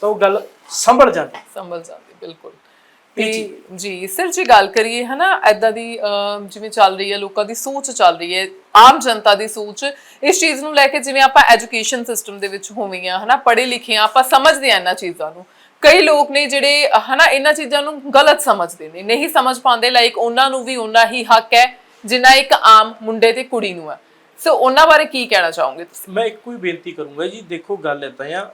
ਤਾਂ ਉਹ ਗੱਲ ਸੰਭਲ ਜਾਂਦੀ। ਸੰਭਲ ਜਾਂਦੀ ਬਿਲਕੁਲ। ਜੀ। ਸਰ ਜੇ ਗੱਲ ਕਰੀਏ ਹਨਾ ਐਦਾਂ ਦੀ ਜਿਵੇਂ ਚੱਲ ਰਹੀ ਹੈ ਲੋਕਾਂ ਦੀ ਸੋਚ ਚੱਲ ਰਹੀ ਹੈ ਆਮ ਜਨਤਾ ਦੀ ਸੋਚ ਇਸ ਚੀਜ਼ ਨੂੰ ਲੈ ਕੇ ਜਿਵੇਂ ਆਪਾਂ ਐਜੂਕੇਸ਼ਨ ਸਿਸਟਮ ਦੇ ਵਿੱਚ ਹੋਵੇਂ ਆ ਹਨਾ ਪੜ੍ਹੇ ਲਿਖੇ ਆਪਾਂ ਸਮਝਦੇ ਆ ਇਹਨਾਂ ਚੀਜ਼ਾਂ ਨੂੰ। ਕਈ ਲੋਕ ਨੇ ਜਿਹੜੇ ਹਨਾ ਇਹਨਾਂ ਚੀਜ਼ਾਂ ਨੂੰ ਗਲਤ ਸਮਝਦੇ ਨੇ ਨਹੀਂ ਸਮਝ ਪਾਉਂਦੇ ਲਾਈਕ ਉਹਨਾਂ ਨੂੰ ਵੀ ਉਹਨਾਂ ਹੀ ਹੱਕ ਹੈ ਜਿੰਨਾ ਇੱਕ ਆਮ ਮੁੰਡੇ ਤੇ ਕੁੜੀ ਨੂੰ ਹੈ। ਸੋ ਉਹਨਾਂ ਬਾਰੇ ਕੀ ਕਹਿਣਾ ਚਾਹੋਗੇ ਤੁਸੀਂ? ਮੈਂ ਇੱਕੋ ਹੀ ਬੇਨਤੀ ਕਰੂੰਗਾ ਜੀ ਦੇਖੋ ਗੱਲ ਏਦਾਂ ਆ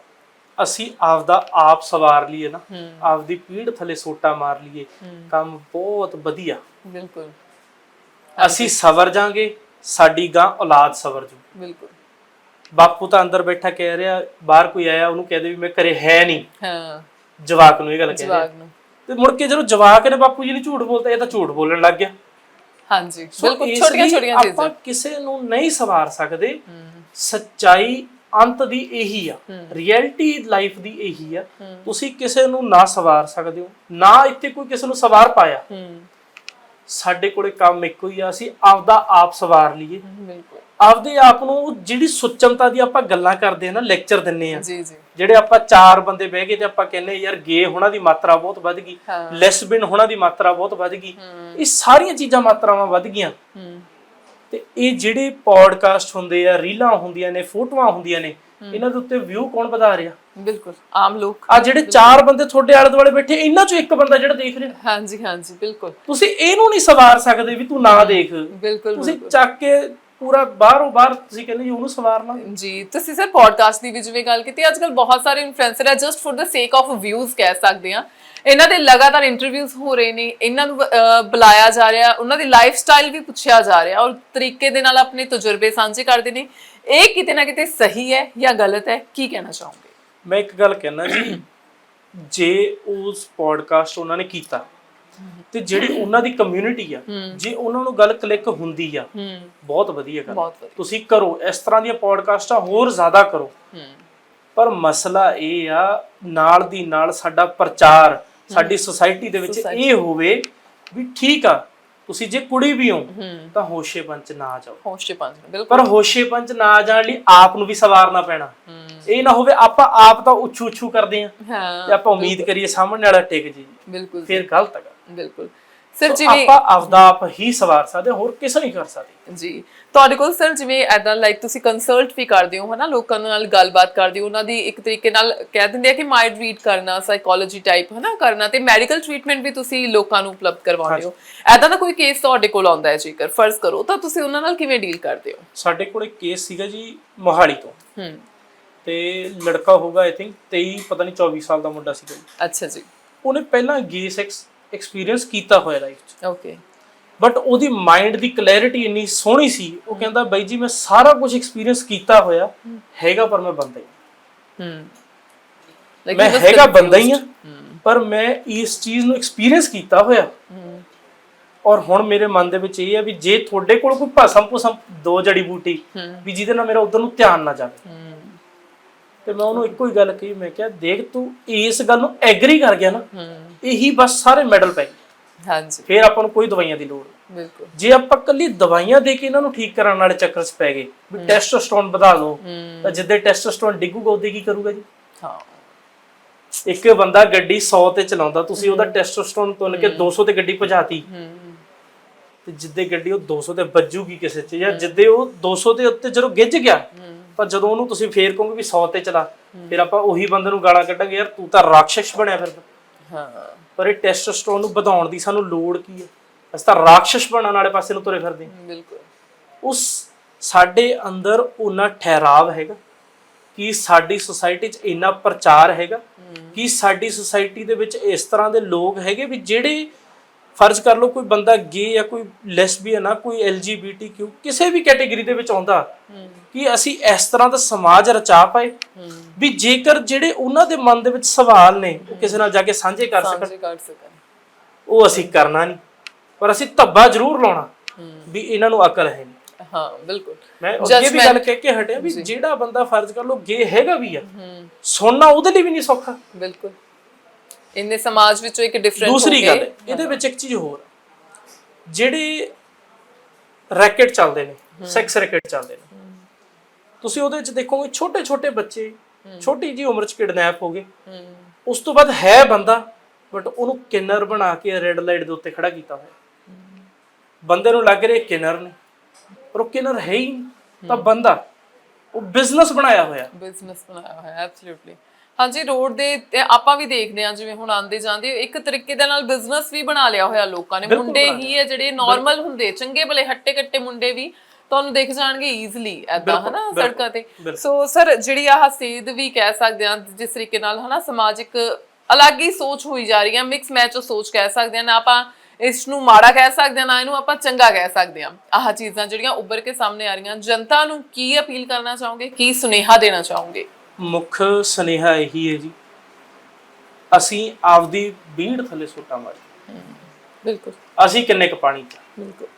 ਅਸੀਂ ਆਪਦਾ ਆਪ ਸਵਾਰ ਲਈਏ ਨਾ ਆਪਦੀ ਪੀੜ ਥੱਲੇ ਸੋਟਾ ਮਾਰ ਲਈਏ ਕੰਮ ਬਹੁਤ ਵਧੀਆ। ਬਿਲਕੁਲ। ਅਸੀਂ ਸਵਰ ਜਾਾਂਗੇ ਸਾਡੀ ਗਾਂ ਔਲਾਦ ਸਵਰ ਜੂ। ਬਿਲਕੁਲ। ਬਾਪੂ ਤਾਂ ਅੰਦਰ ਬੈਠਾ ਕਹਿ ਰਿਹਾ ਬਾਹਰ ਕੋਈ ਆਇਆ ਉਹਨੂੰ ਕਹਦੇ ਵੀ ਮੈਂ ਘਰੇ ਹੈ ਨਹੀਂ। ਹਾਂ। ਜਵਾਕ ਨੂੰ ਇਹ ਗੱਲ ਕਹਿ ਰਿਹਾ ਜਵਾਗ ਨੂੰ। ਤੇ ਮੁੜ ਕੇ ਜਦੋਂ ਜਵਾਕ ਨੇ ਬਾਪੂ ਜੀ ਨੇ ਝੂਠ ਬੋਲਤਾ ਇਹ ਤਾਂ ਝੂਠ ਬੋਲਣ ਲੱਗ ਗਿਆ। ਹਾਂਜੀ ਸੋ ਬਿਲਕੁਲ ਇਸ ਛੋਟੀਆਂ ਲਈ ਛੋਟੀਆਂ ਆਪਾਂ ਚੀਜ਼ਾਂ ਕਿਸੇ ਨੂੰ ਨਹੀਂ ਸਵਾਰ ਸਕਦੇ। ਸੱਚਾਈ ਅੰਤ ਦੀ ਇਹੀ ਆ ਰਿਐਲਿਟੀ ਲਾਈਫ ਦੀ ਇਹੀ ਆ। ਤੁਸੀਂ ਕਿਸੇ ਨੂੰ ਨਾ ਸਵਾਰ ਸਕਦੇ ਹੋ ਨਾ ਇੱਥੇ ਕੋਈ ਕਿਸੇ ਨੂੰ ਸਵਾਰ ਪਾਇਆ। ਸਾਡੇ ਕੋਲੇ ਕੰਮ ਇੱਕੋ ਹੀ ਆ ਅਸੀਂ ਆਪਦਾ ਆਪ ਸਵਾਰ ਲਈਏ। ਬਿਲਕੁਲ। ਆਪਦੇ ਆਪ ਨੂੰ ਜਿਹੜੀ ਸੁਚਮਤਾ ਦੀ ਆਪਾਂ ਗੱਲਾਂ ਕਰਦੇ ਆ ਨਾ ਲੈਕਚਰ ਦਿੰਨੇ ਆ। ਜੀ ਜੀ। ਜਿਹੜੇ ਆਪਾਂ ਚਾਰ ਬੰਦੇ ਬਹਿ ਗਏ ਤੇ ਆਪਾਂ ਕਹਿੰਨੇ ਯਾਰ ਗੇ ਹੋਣਾ ਦੀ ਮਾਤਰਾ ਬਹੁਤ ਵੱਧ ਗਈ। ਲੈਸਬਿਨ ਹੋਣਾ ਦੀ ਮਾਤਰਾ ਬਹੁਤ ਵੱਧ ਗਈ। ਇਹ ਸਾਰੀਆਂ ਚੀਜ਼ਾਂ ਮਾਤਰਾਵਾਂ ਵੱਧ ਗਈਆਂ। ਤੇ ਇਹ ਜਿਹੜੇ ਪੋਡਕਾਸਟ ਹੁੰਦੇ ਆ ਰੀਲਾਂ ਹੁੰਦੀਆਂ ਨੇ ਫੋਟੋਆਂ ਹੁੰਦੀਆਂ ਨੇ ਇਹਨਾਂ ਦੇ ਉੱਤੇ ਵਿਊ ਕੌਣ ਵਧਾ ਰਿਹਾ? ਬਿਲਕੁਲ ਆਮ ਲੋਕ ਆ ਜਿਹੜੇ ਚਾਰ ਬੰਦੇ ਤੁਹਾਡੇ ਆਲੇ ਦੁਆਲੇ ਬੈਠੇ ਇਹਨਾਂ ਚੋਂ ਇੱਕ ਬੰਦਾ ਜਿਹੜਾ ਦੇਖ ਰਿਹਾ? ਹਾਂਜੀ ਹਾਂਜੀ ਬਿਲਕੁਲ। ਤੁਸੀਂ ਇਹਨੂੰ ਨਹੀਂ ਸਵਾਰ ਸਕਦੇ ਵੀ ਤੂੰ ਨਾ ਦੇਖ। ਬਿਲਕੁਲ। ਤੁਸੀਂ ਚੱਕ ਕੇ ਪੂਰਾ ਬਾਹਰੋਂ ਬਾਹਰ ਤੁਸੀਂ ਕਹਿੰਦੇ ਜੀ ਉਹਨੂੰ ਸਵਾਰਨਾ। ਜੀ ਤੁਸੀਂ ਸਰ ਪੋਡਕਾਸਟ ਦੀ ਵੀ ਜਿਵੇਂ ਗੱਲ ਕੀਤੀ ਅੱਜ ਕੱਲ ਬਹੁਤ ਸਾਰੇ ਇਨਫਲੂਐਂਸਰ ਹੈ just for the sake of views ਕਹਿ ਸਕਦੇ ਆ। ਇਹਨਾਂ ਦੇ ਲਗਾਤਾਰ ਇੰਟਰਵਿਊਜ਼ ਹੋ ਰਹੇ ਨੇ ਇਹਨਾਂ ਨੂੰ ਬੁਲਾਇਆ ਜਾ ਰਿਹਾ ਉਹਨਾਂ ਦੀ ਲਾਈਫ ਸਟਾਈਲ ਵੀ ਪੁੱਛਿਆ ਜਾ ਰਿਹਾ ਔਰ ਤਰੀਕੇ ਦੇ ਨਾਲ ਆਪਣੇ ਤਜਰਬੇ ਸਾਂਝੇ ਕਰਦੇ ਨੇ। ਇਹ ਕਿਤੇ ਨਾ ਕਿਤੇ ਸਹੀ ਹੈ ਜਾਂ ਗਲਤ ਹੈ ਕੀ ਕਹਿਣਾ ਚਾਹੋਗੇ? ਮੈਂ ਇੱਕ ਗੱਲ ਕਹਿਣਾ ਜੀ ਜੇ ਉਸ ਪੋਡਕਾਸਟ ਉਹਨਾਂ ਨੇ ਕੀਤਾ ਤੇ ਜਿਹੜੀ ਉਹਨਾਂ ਦੀ ਕਮਿਊਨਿਟੀ ਆ ਜੇ ਉਹਨਾਂ ਨੂੰ ਗੱਲ ਕਲਿੱਕ ਹੁੰਦੀ ਆ ਬਹੁਤ ਵਧੀਆ ਗੱਲ ਤੁਸੀਂ ਕਰੋ ਇਸ ਤਰ੍ਹਾਂ ਦੀਆਂ ਪੋਡਕਾਸਟਾਂ ਹੋਰ ਜ਼ਿਆਦਾ ਕਰੋ। ਪਰ ਮਸਲਾ ਇਹ ਆ ਨਾਲ ਦੀ ਨਾਲ ਸਾਡਾ ਪ੍ਰਚਾਰ ਸਾਡੀ ਸੁਸਾਇਟੀ ਦੇ ਵਿੱਚ ਇਹ ਹੋਵੇ ਵੀ ਠੀਕ ਆ ਤੁਸੀਂ ਜੇ ਕੁੜੀ ਵੀ ਹੋ ਤਾਂ ਹੋਸ਼ੇ ਪੰਚ ਨਾ ਜਾਓ। ਹੋਸ਼ੇ ਪੰਜ ਬਿਲਕੁਲ। ਪਰ ਹੋਸ਼ੇ ਪੰਚ ਨਾ ਜਾਣ ਲਈ ਆਪ ਨੂੰ ਵੀ ਸਵਾਰਨਾ ਪੈਣਾ। ਇਹ ਨਾ ਹੋਵੇ ਆਪਾਂ ਆਪ ਤਾਂ ਉੱਛੂ ਉੱਛੂ ਕਰਦੇ ਆ ਹਾਂ ਤੇ ਆਪਾਂ ਉਮੀਦ ਕਰੀਏ ਸਾਹਮਣੇ ਵਾਲਾ ਟਿਕ ਜੀ। ਬਿਲਕੁਲ ਫਿਰ ਗਲਤ ਹੈਗਾ। ਬਿਲਕੁਲ। ਸਰ ਜਿਵੇਂ ਆਪਾਂ ਆਪਦਾ ਆਪ ਹੀ ਸਵਾਰ ਸਕਦੇ ਹੋਰ ਕਿਸੇ ਨਹੀਂ ਕਰ ਸਕਦੇ। ਜੀ। ਤੁਹਾਡੇ ਕੋਲ ਸਰ ਜਿਵੇਂ ਐਦਾਂ ਲਾਈਕ ਤੁਸੀਂ ਕੰਸਲਟ ਵੀ ਕਰਦੇ ਹੋ ਹਨਾ? ਲੋਕਾਂ ਨਾਲ ਗੱਲਬਾਤ ਕਰਦੇ ਹੋ ਉਹਨਾਂ ਦੀ ਇੱਕ ਤਰੀਕੇ ਨਾਲ ਕਹਿ ਦਿੰਦੇ ਆ ਕਿ ਮਾਈਂਡ ਰੀਡ ਕਰਨਾ ਸਾਈਕੋਲੋਜੀ ਟਾਈਪ ਹਨਾ ਕਰਨਾ ਤੇ ਮੈਡੀਕਲ ਟ੍ਰੀਟਮੈਂਟ ਵੀ ਤੁਸੀਂ ਲੋਕਾਂ ਨੂੰ ਉਪਲਬਧ ਕਰਵਾਉਂਦੇ ਹੋ। ਐਦਾਂ ਦਾ ਕੋਈ ਕੇਸ ਤੁਹਾਡੇ ਕੋਲ ਆਉਂਦਾ ਹੈ ਜੇਕਰ ਫਰਜ਼ ਕਰੋ ਤਾਂ ਤੁਸੀਂ ਉਹਨਾਂ ਨਾਲ ਕਿਵੇਂ ਡੀਲ ਕਰਦੇ ਹੋ? ਸਾਡੇ ਕੋਲ ਇੱਕ ਕੇਸ ਸੀਗਾ ਜੀ ਮੋਹਾਲੀ ਤੋਂ। ਹੂੰ। ਤੇ ਲੜਕਾ ਹੋਗਾ ਆਈ ਥਿੰਕ 23 ਪਤਾ ਨਹੀਂ 24 ਸਾਲ ਦਾ ਮੁੰਡਾ ਸੀਗਾ ਜੀ ਅੱਛਾ ਜੀ। ਉਹਨੇ ਪਹਿਲਾਂ ਗੇ ਸੈਕਸ ਐਕਸਪੀਰੀਅੰਸ ਕੀਤਾ ਹੋਇਆ ਲਾਈਫ 'ਚ। ਓਕੇ ਬਟ ਉਹਦੀ ਮਾਈਂਡ ਦੀ ਕਲੈਰਿਟੀ ਇੰਨੀ ਸੋਹਣੀ ਸੀ ਉਹ ਕਹਿੰਦਾ ਬਾਈ ਜੀ ਮੈਂ ਸਾਰਾ ਕੁਝ ਐਕਸਪੀਰੀਅੰਸ ਕੀਤਾ ਹੋਇਆ ਹੈਗਾ ਪਰ ਮੈਂ ਬੰਦਾ ਹੀ ਹੂੰ। ਮੈਂ ਹੈਗਾ ਬੰਦਾ ਹੀ ਆ. ਪਰ ਮੈਂ ਇਸ ਚੀਜ਼ ਨੂੰ ਐਕਸਪੀਰੀਅੰਸ ਕੀਤਾ ਹੋਇਆ। ਔਰ ਹੁਣ ਮੇਰੇ ਮਨ ਦੇ ਵਿੱਚ ਇਹ ਹੈ ਵੀ ਜੇ ਤੁਹਾਡੇ ਕੋਲ ਕੋਈ ਭਸਮ ਭੁਸਮ ਦੋ ਜੜੀ ਬੂਟੀ। ਵੀ ਜਿਹਦੇ ਨਾਲ ਮੇਰਾ ਉਧਰ ਨੂੰ ਧਿਆਨ ਨਾ ਜਾਵੇ। ਤੇ ਮੈਂ ਉਹਨੂੰ ਇੱਕੋ ਹੀ ਗੱਲ ਕਹੀ ਮੈਂ ਕਿਹਾ ਦੇਖ ਤੂੰ ਇਸ ਗੱਲ ਨੂੰ ਐਗਰੀ ਕਰ ਗਿਆ ਨਾ ਇਹੀ ਬਸ ਸਾਰੇ ਮੈਡਲ ਪੈ ਗਏ ਹਾਂਜੀ। ਫਿਰ ਆਪਾਂ ਨੂੰ ਕੋਈ ਦਵਾਈਆਂ ਦੀ ਲੋੜ। ਬਿਲਕੁਲ। ਜੇ ਆਪਾਂ ਕੱਲੀ ਦਵਾਈਆਂ ਦੇ ਕੇ ਇਹਨਾਂ ਨੂੰ ਠੀਕ ਕਰਨ ਵਾਲੇ ਚੱਕਰ 'ਚ ਪੈ ਗਏ ਵੀ ਟੈਸਟੋਸਟਰੋਨ ਵਧਾ ਹੂੰ। ਤਾਂ ਜਿੱਦੇ ਟੈਸਟੋਸਟਰੋਨ ਡਿੱਗੂਗਾ ਉਹਦੇ ਕੀ ਕਰੂਗਾ ਜੀ? ਹਾਂ। ਇੱਕ ਬੰਦਾ ਗੱਡੀ 100 ਤੇ ਚਲਾਉਂਦਾ ਤੁਸੀਂ ਉਹਦਾ ਟੈਸਟੋਸਟਰੋਨ ਤੁੰਨ ਕੇ 200 ਤੇ ਗੱਡੀ ਭਜਾਤੀ। ਤੇ ਜਿੱਦੇ ਗੱਡੀ ਉਹ 200 ਤੇ ਵੱਜੂਗੀ ਕਿਸੇ 'ਚ ਜਾਂ ਜਿੱਦੇ ਉਹ 200 ਦੇ ਉੱਤੇ ਜਦੋਂ ਗਿੱਜ ਗਿਆ ਤਾਂ ਜਦੋਂ ਉਹਨੂੰ ਤੁਸੀਂ ਫੇਰ ਕਹੋਗੇ ਵੀ 100 ਤੇ ਚਲਾ ਫਿਰ ਆਪਾਂ ਉਹੀ ਬੰਦੇ ਨੂੰ ਗਾਲਾਂ ਕੱਢਾਂਗੇ ਯਾਰ ਤੂੰ ਤਾਂ ਰਾਖਸ਼ ਬਣਿਆ ਫਿਰ। ਹਾਂ। ਪਰ ਇਹ ਟੈਸਟੋਸਟਰੋਨ ਨੂੰ ਵਧਾਉਣ ਦੀ ਸਾਨੂੰ ਲੋੜ ਕੀ ਹੈ? ਅਸੀਂ ਤਾਂ ਰਾਖਸ਼ ਬਣਨ ਵਾਲੇ ਪਾਸੇ ਨੂੰ ਤੁਰੇ ਫਿਰਦੇ ਹਾਂ। ਬਿਲਕੁਲ। ਉਸ ਸਾਡੇ ਅੰਦਰ ਉਹਨਾਂ ਠਹਿਰਾਵ ਹੈਗਾ ਕਿ ਸਾਡੀ ਸੁਸਾਇਟੀ 'ਚ ਇੰਨਾ ਪ੍ਰਚਾਰ ਹੈਗਾ ਕਿ ਸਾਡੀ ਸੁਸਾਇਟੀ ਦੇ ਵਿੱਚ ਇਸ ਤਰ੍ਹਾਂ ਦੇ ਲੋਕ ਹੈਗੇ ਵੀ ਜਿਹੜੇ ਫਰਜ਼ ਕਰ ਲਓ ਕੋਈ ਬੰਦਾ ਗੇ ਜਾਂ ਕੋਈ ਲੈਸਬੀਅਨ ਆ ਕੋਈ ਐਲਜੀਬੀਟੀਕਿਊ ਕਿਸੇ ਵੀ ਕੈਟਾਗਰੀ ਦੇ ਵਿੱਚ ਆਉਂਦਾ ਕਿ ਅਸੀਂ ਇਸ ਤਰ੍ਹਾਂ ਦਾ ਸਮਾਜ ਰਚਾ ਪਾਏ ਵੀ ਜੇਕਰ ਜਿਹੜੇ ਉਹਨਾਂ ਦੇ ਮਨ ਦੇ ਵਿੱਚ ਸਵਾਲ ਨੇ ਉਹ ਕਿਸੇ ਨਾਲ ਜਾ ਕੇ ਸਾਂਝੇ ਕਰ ਸਕਣ। ਉਹ ਅਸੀਂ ਕਰਨਾ ਨਹੀਂ ਪਰ ਅਸੀਂ ਧੱਬਾ ਜ਼ਰੂਰ ਲਾਉਣਾ ਵੀ ਇਹਨਾਂ ਨੂੰ ਅਕਲ ਹੈ ਨਹੀਂ। ਹਾਂ ਬਿਲਕੁਲ। ਮੈਂ ਅੱਗੇ ਵੀ ਗੱਲ ਕਹਿ ਕੇ ਹਟਿਆ ਵੀ ਜਿਹੜਾ ਬੰਦਾ ਫਰਜ਼ ਕਰ ਲੋ ਗੇ ਹੈਗਾ ਵੀ ਆ ਸੁਣਨਾ ਉਹਦੇ ਲਈ ਵੀ ਨਹੀਂ ਸੌਖਾ। ਬਿਲਕੁਲ। ਇੰਨੇ ਸਮਾਜ ਵਿੱਚੋਂ ਇੱਕ ਡਿਫਰੈਂਟ ਦੂਸਰੀ ਗੱਲ ਇਹਦੇ ਵਿੱਚ ਇੱਕ ਚੀਜ਼ ਹੋਰ ਜਿਹੜੇ ਰੈਕਟ ਚੱਲਦੇ ਨੇ ਸੈਕਸ ਰੈਕਟ ਚੱਲਦੇ ਨੇ। ਤੁਸੀਂ ਉਹਦੇ ਵਿੱਚ ਦੇਖੋਗੇ ਛੋਟੇ ਛੋਟੇ ਬੱਚੇ ਛੋਟੀ ਜੀ ਉਮਰ 'ਚ ਕਿਡਨੈਪ ਹੋ ਗਏ। ਉਸ ਤੋਂ ਬਾਅਦ ਹੈ ਬੰਦਾ ਬਟ ਉਹਨੂੰ ਕਿਨਰ ਬਣਾ ਕੇ ਰੈੱਡ ਲਾਈਟ ਦੇ ਉੱਤੇ ਖੜਾ ਕੀਤਾ ਹੋਇਆ। ਬੰਦੇ ਨੂੰ ਲੱਗ ਰਿਹਾ ਕਿਨਰ ਨੇ। ਪਰ ਉਹ ਕਿਨਰ ਹੈ ਹੀ ਤਾਂ ਬੰਦਾ ਉਹ ਬਿਜ਼ਨਸ ਬਣਾਇਆ ਹੋਇਆ। ਬਿਜ਼ਨਸ ਬਣਾਇਆ ਹੋਇਆ ਐਬਸੋਲੂਟਲੀ ਹਾਂਜੀ ਰੋਡ ਦੇ ਤੇ ਆਪਾਂ ਵੀ ਦੇਖਦੇ ਹਾਂ ਜਿਵੇਂ ਹੁਣ ਆਂਦੇ ਜਾਂਦੇ ਇੱਕ ਤਰੀਕੇ ਦੇ ਨਾਲ ਬਿਜ਼ਨਸ ਵੀ ਬਣਾ ਲਿਆ ਹੋਇਆ ਲੋਕਾਂ ਨੇ। ਬਿਲਕੁਲ ਮੁੰਡੇ ਬਣਾ ਹੀ ਹੈ ਜਿਹੜੇ ਨਾਰਮਲ ਹੁੰਦੇ ਚੰਗੇ ਭਲੇ ਹੱਟੇ ਕੱਟੇ ਮੁੰਡੇ ਵੀ ਤੁਹਾਨੂੰ ਦਿਖ ਜਾਣਗੇ ਈਜ਼ੀਲੀ ਐਦਾਂ ਬਿਲਕੁਲ, ਹਨਾ ਬਿਲਕੁਲ, ਸੜਕਾਂ ਤੇ। ਬਿਲਕੁਲ। ਸੋ ਸਰ ਜਿਹੜੀ ਆਹ ਸੇਧ ਵੀ ਕਹਿ ਸਕਦੇ ਹਾਂ ਜਿਸ ਤਰੀਕੇ ਨਾਲ ਹਨਾ ਸਮਾਜਿਕ ਅਲੱਗ ਹੀ ਸੋਚ ਹੋਈ ਜਾ ਰਹੀ ਹੈ ਮਿਕਸ ਮੈਚ ਸੋਚ ਕਹਿ ਸਕਦੇ ਹਾਂ ਨਾ ਆਪਾਂ ਇਸ ਨੂੰ ਮਾੜਾ ਕਹਿ ਸਕਦੇ ਹਾਂ ਨਾ ਇਹਨੂੰ ਆਪਾਂ ਚੰਗਾ ਕਹਿ ਸਕਦੇ ਹਾਂ। ਆਹ ਚੀਜ਼ਾਂ ਜਿਹੜੀਆਂ ਉੱਭਰ ਕੇ ਸਾਹਮਣੇ ਆ ਰਹੀਆਂ ਜਨਤਾ ਨੂੰ ਕੀ ਅਪੀਲ ਕਰਨਾ ਚਾਹੋਗੇ ਕੀ ਸੁਨੇਹਾ ਦੇਣਾ ਚਾਹੋਗੇ? ਮੁੱਖ ਸੁਨੇਹਾ ਇਹੀ ਹੈ ਜੀ। ਅਸੀਂ ਆਪਦੀ ਬੀੜ ਥੱਲੇ ਸੁੱਟਾਂ ਮਾਰੀ ਬਿਲਕੁਲ। ਅਸੀਂ ਕਿੰਨੇ ਕ ਪਾਣੀ ਚ ਬਿਲਕੁਲ।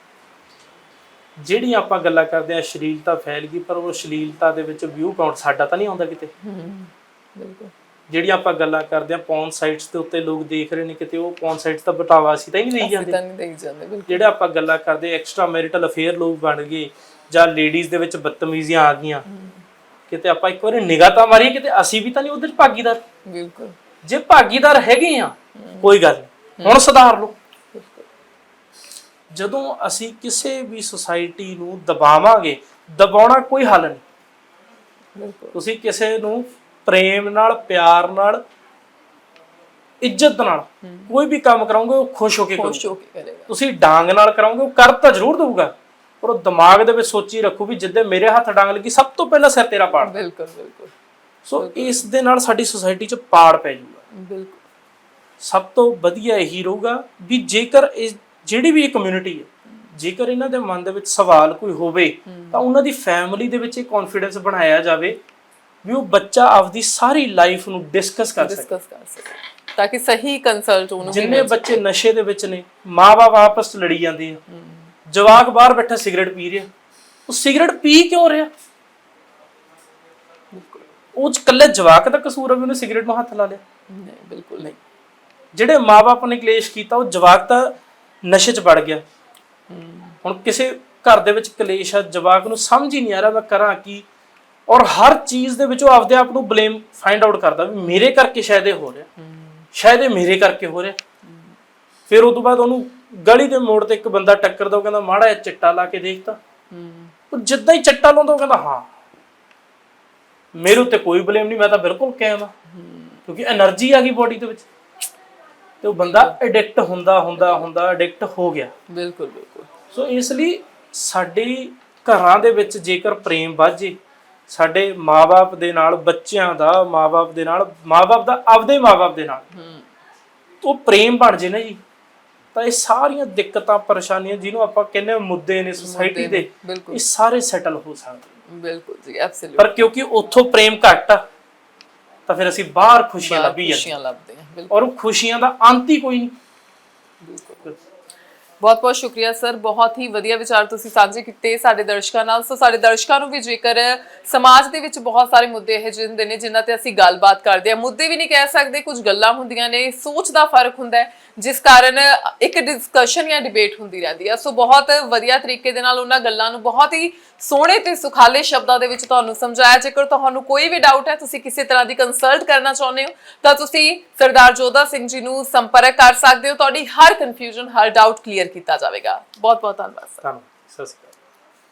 ਜਿਹੜੀਆਂ ਆਪਾਂ ਗੱਲਾਂ ਕਰਦੇ ਆ ਸ਼ਲੀਲਤਾ ਫੈਲ ਗਈ ਪਰ ਉਹ ਸ਼ਲੀਲਤਾ ਦੇ ਵਿੱਚ ਵਿਊ ਕਾਊਂਟ ਸਾਡਾ ਤਾਂ ਨਹੀਂ ਆਉਂਦਾ ਕਿਤੇ। ਬਿਲਕੁਲ। ਜਿਹੜੀਆਂ ਆਪਾਂ ਗੱਲਾਂ ਕਰਦੇ ਆ ਪੌਨ ਸਾਈਟਸ ਦੇ ਉੱਤੇ ਲੋਕ ਦੇਖ ਰਹੇ ਨੇ ਕਿਤੇ ਉਹ ਪੌਨ ਸਾਈਟਸ ਦਾ ਬਟਾਵਾ ਅਸੀਂ ਤਾਂ ਹੀ ਨਹੀਂ ਜਾਂਦੇ ਤਾਂ ਨਹੀਂ ਦੇਈ ਜਾਂਦੇ ਬਿਲਕੁਲ। ਜਿਹੜੇ ਆਪਾਂ ਗੱਲਾਂ ਕਰਦੇ ਐਕਸਟਰਾ ਮੈਰਿਟਲ ਅਫੇਅਰ ਲੋਕ ਬਣ ਗਏ ਜਾਂ ਲੇਡੀਜ਼ ਦੇ ਵਿੱਚ ਬਦਤਮੀਜ਼ੀਆਂ ਆ ਗਈਆਂ। ਕਿਤੇ ਆਪਾਂ ਇੱਕ ਵਾਰੀ ਨਿਗਾਹ ਤਾਂ ਮਾਰੀਏ ਕਿਤੇ ਅਸੀਂ ਵੀ ਤਾਂ ਨਹੀਂ ਚ ਭਾਗੀਦਾਰ। ਬਿਲਕੁਲ। ਜੇ ਭਾਗੀਦਾਰ ਹੈਗੇ ਆ ਕੋਈ ਗੱਲ ਨਹੀਂ। ਹੁਣ ਸੁਧਾਰ ਲਓ। ਜਦੋਂ ਅਸੀਂ ਕਿਸੇ ਵੀ ਸੁਸਾਇਟੀ ਨੂੰ ਦਬਾਵਾਂਗੇ ਦਬਾਉਣਾ ਕੋਈ ਹੱਲ ਨਹੀਂ। ਤੁਸੀਂ ਕਿਸੇ ਨੂੰ ਪ੍ਰੇਮ ਨਾਲ ਪਿਆਰ ਨਾਲ ਇੱਜ਼ਤ ਨਾਲ ਕੋਈ ਵੀ ਕੰਮ ਕਰਾਉਂਗੇ ਉਹ ਖੁਸ਼ ਹੋ ਕੇ ਕਰੇਗਾ। ਤੁਸੀਂ ਡਾਂਗ ਨਾਲ ਕਰਾਉਂਗੇ ਉਹ ਕਰ ਤਾਂ ਜ਼ਰੂਰ ਦਊਗਾ। ਪਰ ਉਹ ਦਿਮਾਗ ਦੇ ਵਿੱਚ ਸੋਚੀ ਰੱਖੂ ਵੀ ਜਿੱਦੇ ਮੇਰੇ ਹੱਥ ਡਾਂਗ ਲੱਗੀ ਸਭ ਤੋਂ ਪਹਿਲਾਂ ਸਿਰ ਤੇਰਾ ਪਾੜ ਬਿਲਕੁਲ ਬਿਲਕੁਲ। ਸੋ ਇਸ ਦੇ ਨਾਲ ਸਾਡੀ ਸੁਸਾਇਟੀ 'ਚ ਪਾੜ ਪੈ ਜਾਊਗਾ ਬਿਲਕੁਲ। ਸਭ ਤੋਂ ਵਧੀਆ ਇਹੀ ਰਹੂਗਾ ਵੀ ਜੇਕਰ ਇਹ ਜਿਹੜੀ ਵੀ ਇਹ ਕਮਿਊਨਿਟੀ ਹੈ ਜੇਕਰ ਇਹਨਾਂ ਦੇ ਮਨ ਦੇ ਵਿੱਚ ਸਵਾਲ ਕੋਈ ਹੋਵੇ ਤਾਂ ਉਹਨਾਂ ਦੀ ਫੈਮਿਲੀ ਦੇ ਵਿੱਚ ਇਹ ਕੌਨਫੀਡੈਂਸ ਬਣਾਇਆ ਜਾਵੇ ਵੀ ਉਹ ਬੱਚਾ ਆਪਦੀ ਸਾਰੀ ਲਾਈਫ ਨੂੰ ਡਿਸਕਸ ਕਰ ਸਕੇ। ਡਿਸਕਸ ਕਰ ਸਕਦੇ ਤਾਂ ਕਿ ਸਹੀ ਕੰਸਲਟ ਉਹਨੂੰ ਜਿੰਨੇ ਬੱਚੇ ਨਸ਼ੇ ਦੇ ਵਿੱਚ ਨੇ ਮਾਪੇ ਆਪਸ 'ਚ ਲੜੀ ਜਾਂਦੇ ਆ। ਜਵਾਕ ਬਾਹਰ ਬੈਠਾ ਸਿਗਰਟ ਪੀ ਰਿਹਾ। ਉਹ ਸਿਗਰਟ ਪੀ ਕਿਉਂ ਰਿਹਾ? ਉਹ ਚ ਇਕੱਲੇ ਜਵਾਕ ਦਾ ਕਸੂਰ ਹੈ ਵੀ ਉਹਨੇ ਸਿਗਰਟ ਨੂੰ ਹੱਥ ਲਾ ਲਿਆ। ਨਹੀਂ ਬਿਲਕੁਲ ਨਹੀਂ। ਜਿਹੜੇ ਮਾਪੇ ਨੇ ਕਲੇਸ਼ ਕੀਤਾ ਉਹ ਜਵਾਕ ਤਾਂ ਨਸ਼ੇ 'ਚ ਵੜ ਗਿਆ। ਹੁਣ ਕਿਸੇ ਘਰ ਦੇ ਵਿੱਚ ਕਲੇਸ਼ ਆ ਜਵਾਕ ਨੂੰ ਸਮਝ ਹੀ ਨਹੀਂ ਆ ਰਿਹਾ ਮੈਂ ਕਰਾਂ ਕੀ। ਔਰ ਹਰ ਚੀਜ਼ ਦੇ ਵਿੱਚ ਉਹ ਆਪਦੇ ਆਪ ਨੂੰ ਬਲੇਮ ਫਾਈਂਡ ਆਊਟ ਕਰਦਾ ਵੀ ਮੇਰੇ ਕਰਕੇ ਸ਼ਾਇਦ ਇਹ ਹੋ ਰਿਹਾ। ਸ਼ਾਇਦ ਇਹ ਮੇਰੇ ਕਰਕੇ ਹੋ ਰਿਹਾ। ਫਿਰ ਉਸ ਤੋਂ ਬਾਅਦ ਉਹਨੂੰ ਗਲੀ ਦੇ ਮੋੜ ਤੇ ਇੱਕ ਬੰਦਾ ਟੱਕਰਦਾ ਉਹ ਕਹਿੰਦਾ ਮਾੜਾ ਜਿਹਾ ਚਿੱਟਾ ਲਾ ਕੇ ਦੇਖਤਾ ਉਹ ਜਿੱਦਾਂ ਹੀ ਚਿੱਟਾ ਲਾਉਂਦਾ ਕਹਿੰਦਾ ਹਾਂ ਮੇਰੇ ਉੱਤੇ ਕੋਈ ਬਲੇਮ ਨਹੀਂ ਮੈਂ ਤਾਂ ਬਿਲਕੁਲ ਕਾਇਮ ਆ। ਕਿਉਂਕਿ એનર્ਜੀ ਆ ਗਈ ਬੋਡੀ ਦੇ ਵਿੱਚ। ਤੇ ਉਹ ਬੰਦਾ ਐਡਿਕਟ ਹੁੰਦਾ ਹੁੰਦਾ ਹੁੰਦਾ ਐਡਿਕਟ ਹੋ ਗਿਆ। ਬਿਲਕੁਲ ਬਿਲਕੁਲ। ਸੋ ਇਸ ਲਈ ਸਾਡੇ ਘਰਾਂ ਦੇ ਵਿੱਚ ਜੇਕਰ ਪ੍ਰੇਮ ਵਾਜੇ ਸਾਡੇ ਮਾਪੇ ਦੇ ਨਾਲ ਬੱਚਿਆਂ ਦਾ ਮਾਪੇ ਦੇ ਨਾਲ ਮਾਪੇ ਦਾ ਆਪਦੇ ਮਾਪੇ ਦੇ ਨਾਲ ਹੂੰ। ਉਹ ਪ੍ਰੇਮ ਬਣ ਜੇ ਨਾ ਜੀ। ਤਾਂ ਇਹ ਸਾਰੀਆਂ ਦਿੱਕਤਾਂ ਪਰੇਸ਼ਾਨੀਆਂ ਜਿਹਨੂੰ ਆਪਾਂ ਕਹਿੰਦੇ ਮੁੱਦੇ ਨੇ ਸੋਸਾਇਟੀ ਦੇ ਇਹ ਸਾਰੇ ਸੈਟਲ ਹੋ ਸਕਦੇ ਬਿਲਕੁਲ ਜੀ ਐਬਸੋਲੂਟ ਪਰ ਕਿਉਂਕਿ ਉੱਥੋਂ ਪ੍ਰੇਮ ਘੱਟ ਆ ਤਾਂ ਫਿਰ ਅਸੀਂ ਬਾਹਰ ਖੁਸ਼ੀਆਂ ਲੱਭੀ ਜਾਂਦੇ ਖੁਸ਼ੀਆਂ ਲੱਭਦੇ ਹਾਂ ਔਰ ਉਹ ਖੁਸ਼ੀਆਂ ਦਾ ਅੰਤ ਹੀ ਕੋਈ ਨਹੀਂ। ਬਹੁਤ ਬਹੁਤ ਸ਼ੁਕਰੀਆ, ਸਰ। ਬਹੁਤ ਹੀ ਵਧੀਆ ਵਿਚਾਰ ਤੁਸੀਂ ਸਾਂਝੇ ਕੀਤੇ ਸਾਡੇ ਦਰਸ਼ਕਾਂ ਨਾਲ। ਸੋ ਸਾਡੇ ਦਰਸ਼ਕਾਂ ਨੂੰ ਵੀ ਜੇਕਰ ਸਮਾਜ ਦੇ ਵਿੱਚ ਬਹੁਤ ਸਾਰੇ ਮੁੱਦੇ ਇਹੋ ਜਿਹੇ ਹੁੰਦੇ ਨੇ, ਜਿਨ੍ਹਾਂ ਤੇ ਅਸੀਂ ਗੱਲਬਾਤ ਕਰਦੇ ਆ ਮੁੱਦੇ ਵੀ ਨਹੀਂ ਕਹਿ ਸਕਦੇ, ਕੁਝ ਗੱਲਾਂ ਹੁੰਦੀਆਂ ਨੇ, ਸੋਚ ਦਾ ਫ਼ਰਕ ਹੁੰਦਾ ਹੈ, ਜਿਸ ਕਾਰਨ ਇੱਕ ਡਿਸਕਸ਼ਨ ਜਾਂ ਡਿਬੇਟ ਹੁੰਦੀ ਰਹਿੰਦੀ ਹੈ ਸੋ ਬਹੁਤ ਵਧੀਆ ਤਰੀਕੇ ਦੇ ਨਾਲ ਉਹਨਾਂ ਗੱਲਾਂ ਨੂੰ ਬਹੁਤ ਹੀ ਸੋਹਣੇ ਤੇ ਸੁਖਾਲੇ ਸ਼ਬਦਾਂ ਦੇ ਵਿੱਚ ਤੁਹਾਨੂੰ ਸਮਝਾਇਆ। ਜੇਕਰ ਤੁਹਾਨੂੰ ਕੋਈ ਵੀ ਡਾਊਟ ਹੈ, ਤੁਸੀਂ ਕਿਸੇ ਤਰ੍ਹਾਂ ਦੀ ਕੰਸਲਟ ਕਰਨਾ ਚਾਹੁੰਦੇ ਹੋ, ਤਾਂ ਤੁਸੀਂ ਸਰਦਾਰ ਜੋਧਾ ਸਿੰਘ ਜੀ ਨੂੰ ਸੰਪਰਕ ਕਰ ਸਕਦੇ ਹੋ। ਤੁਹਾਡੀ ਹਰ ਕਨਫਿਊਜ਼ਨ ਹਰ ਡਾਊਟ ਕਲੀਅਰ ਕੀਤਾ ਜਾਵੇਗਾ। ਬਹੁਤ ਬਹੁਤ ਧੰਨਵਾਦ ਸਰ। ਧੰਨਵਾਦ। ਸਤਿ ਸ਼੍ਰੀ ਅਕਾਲ।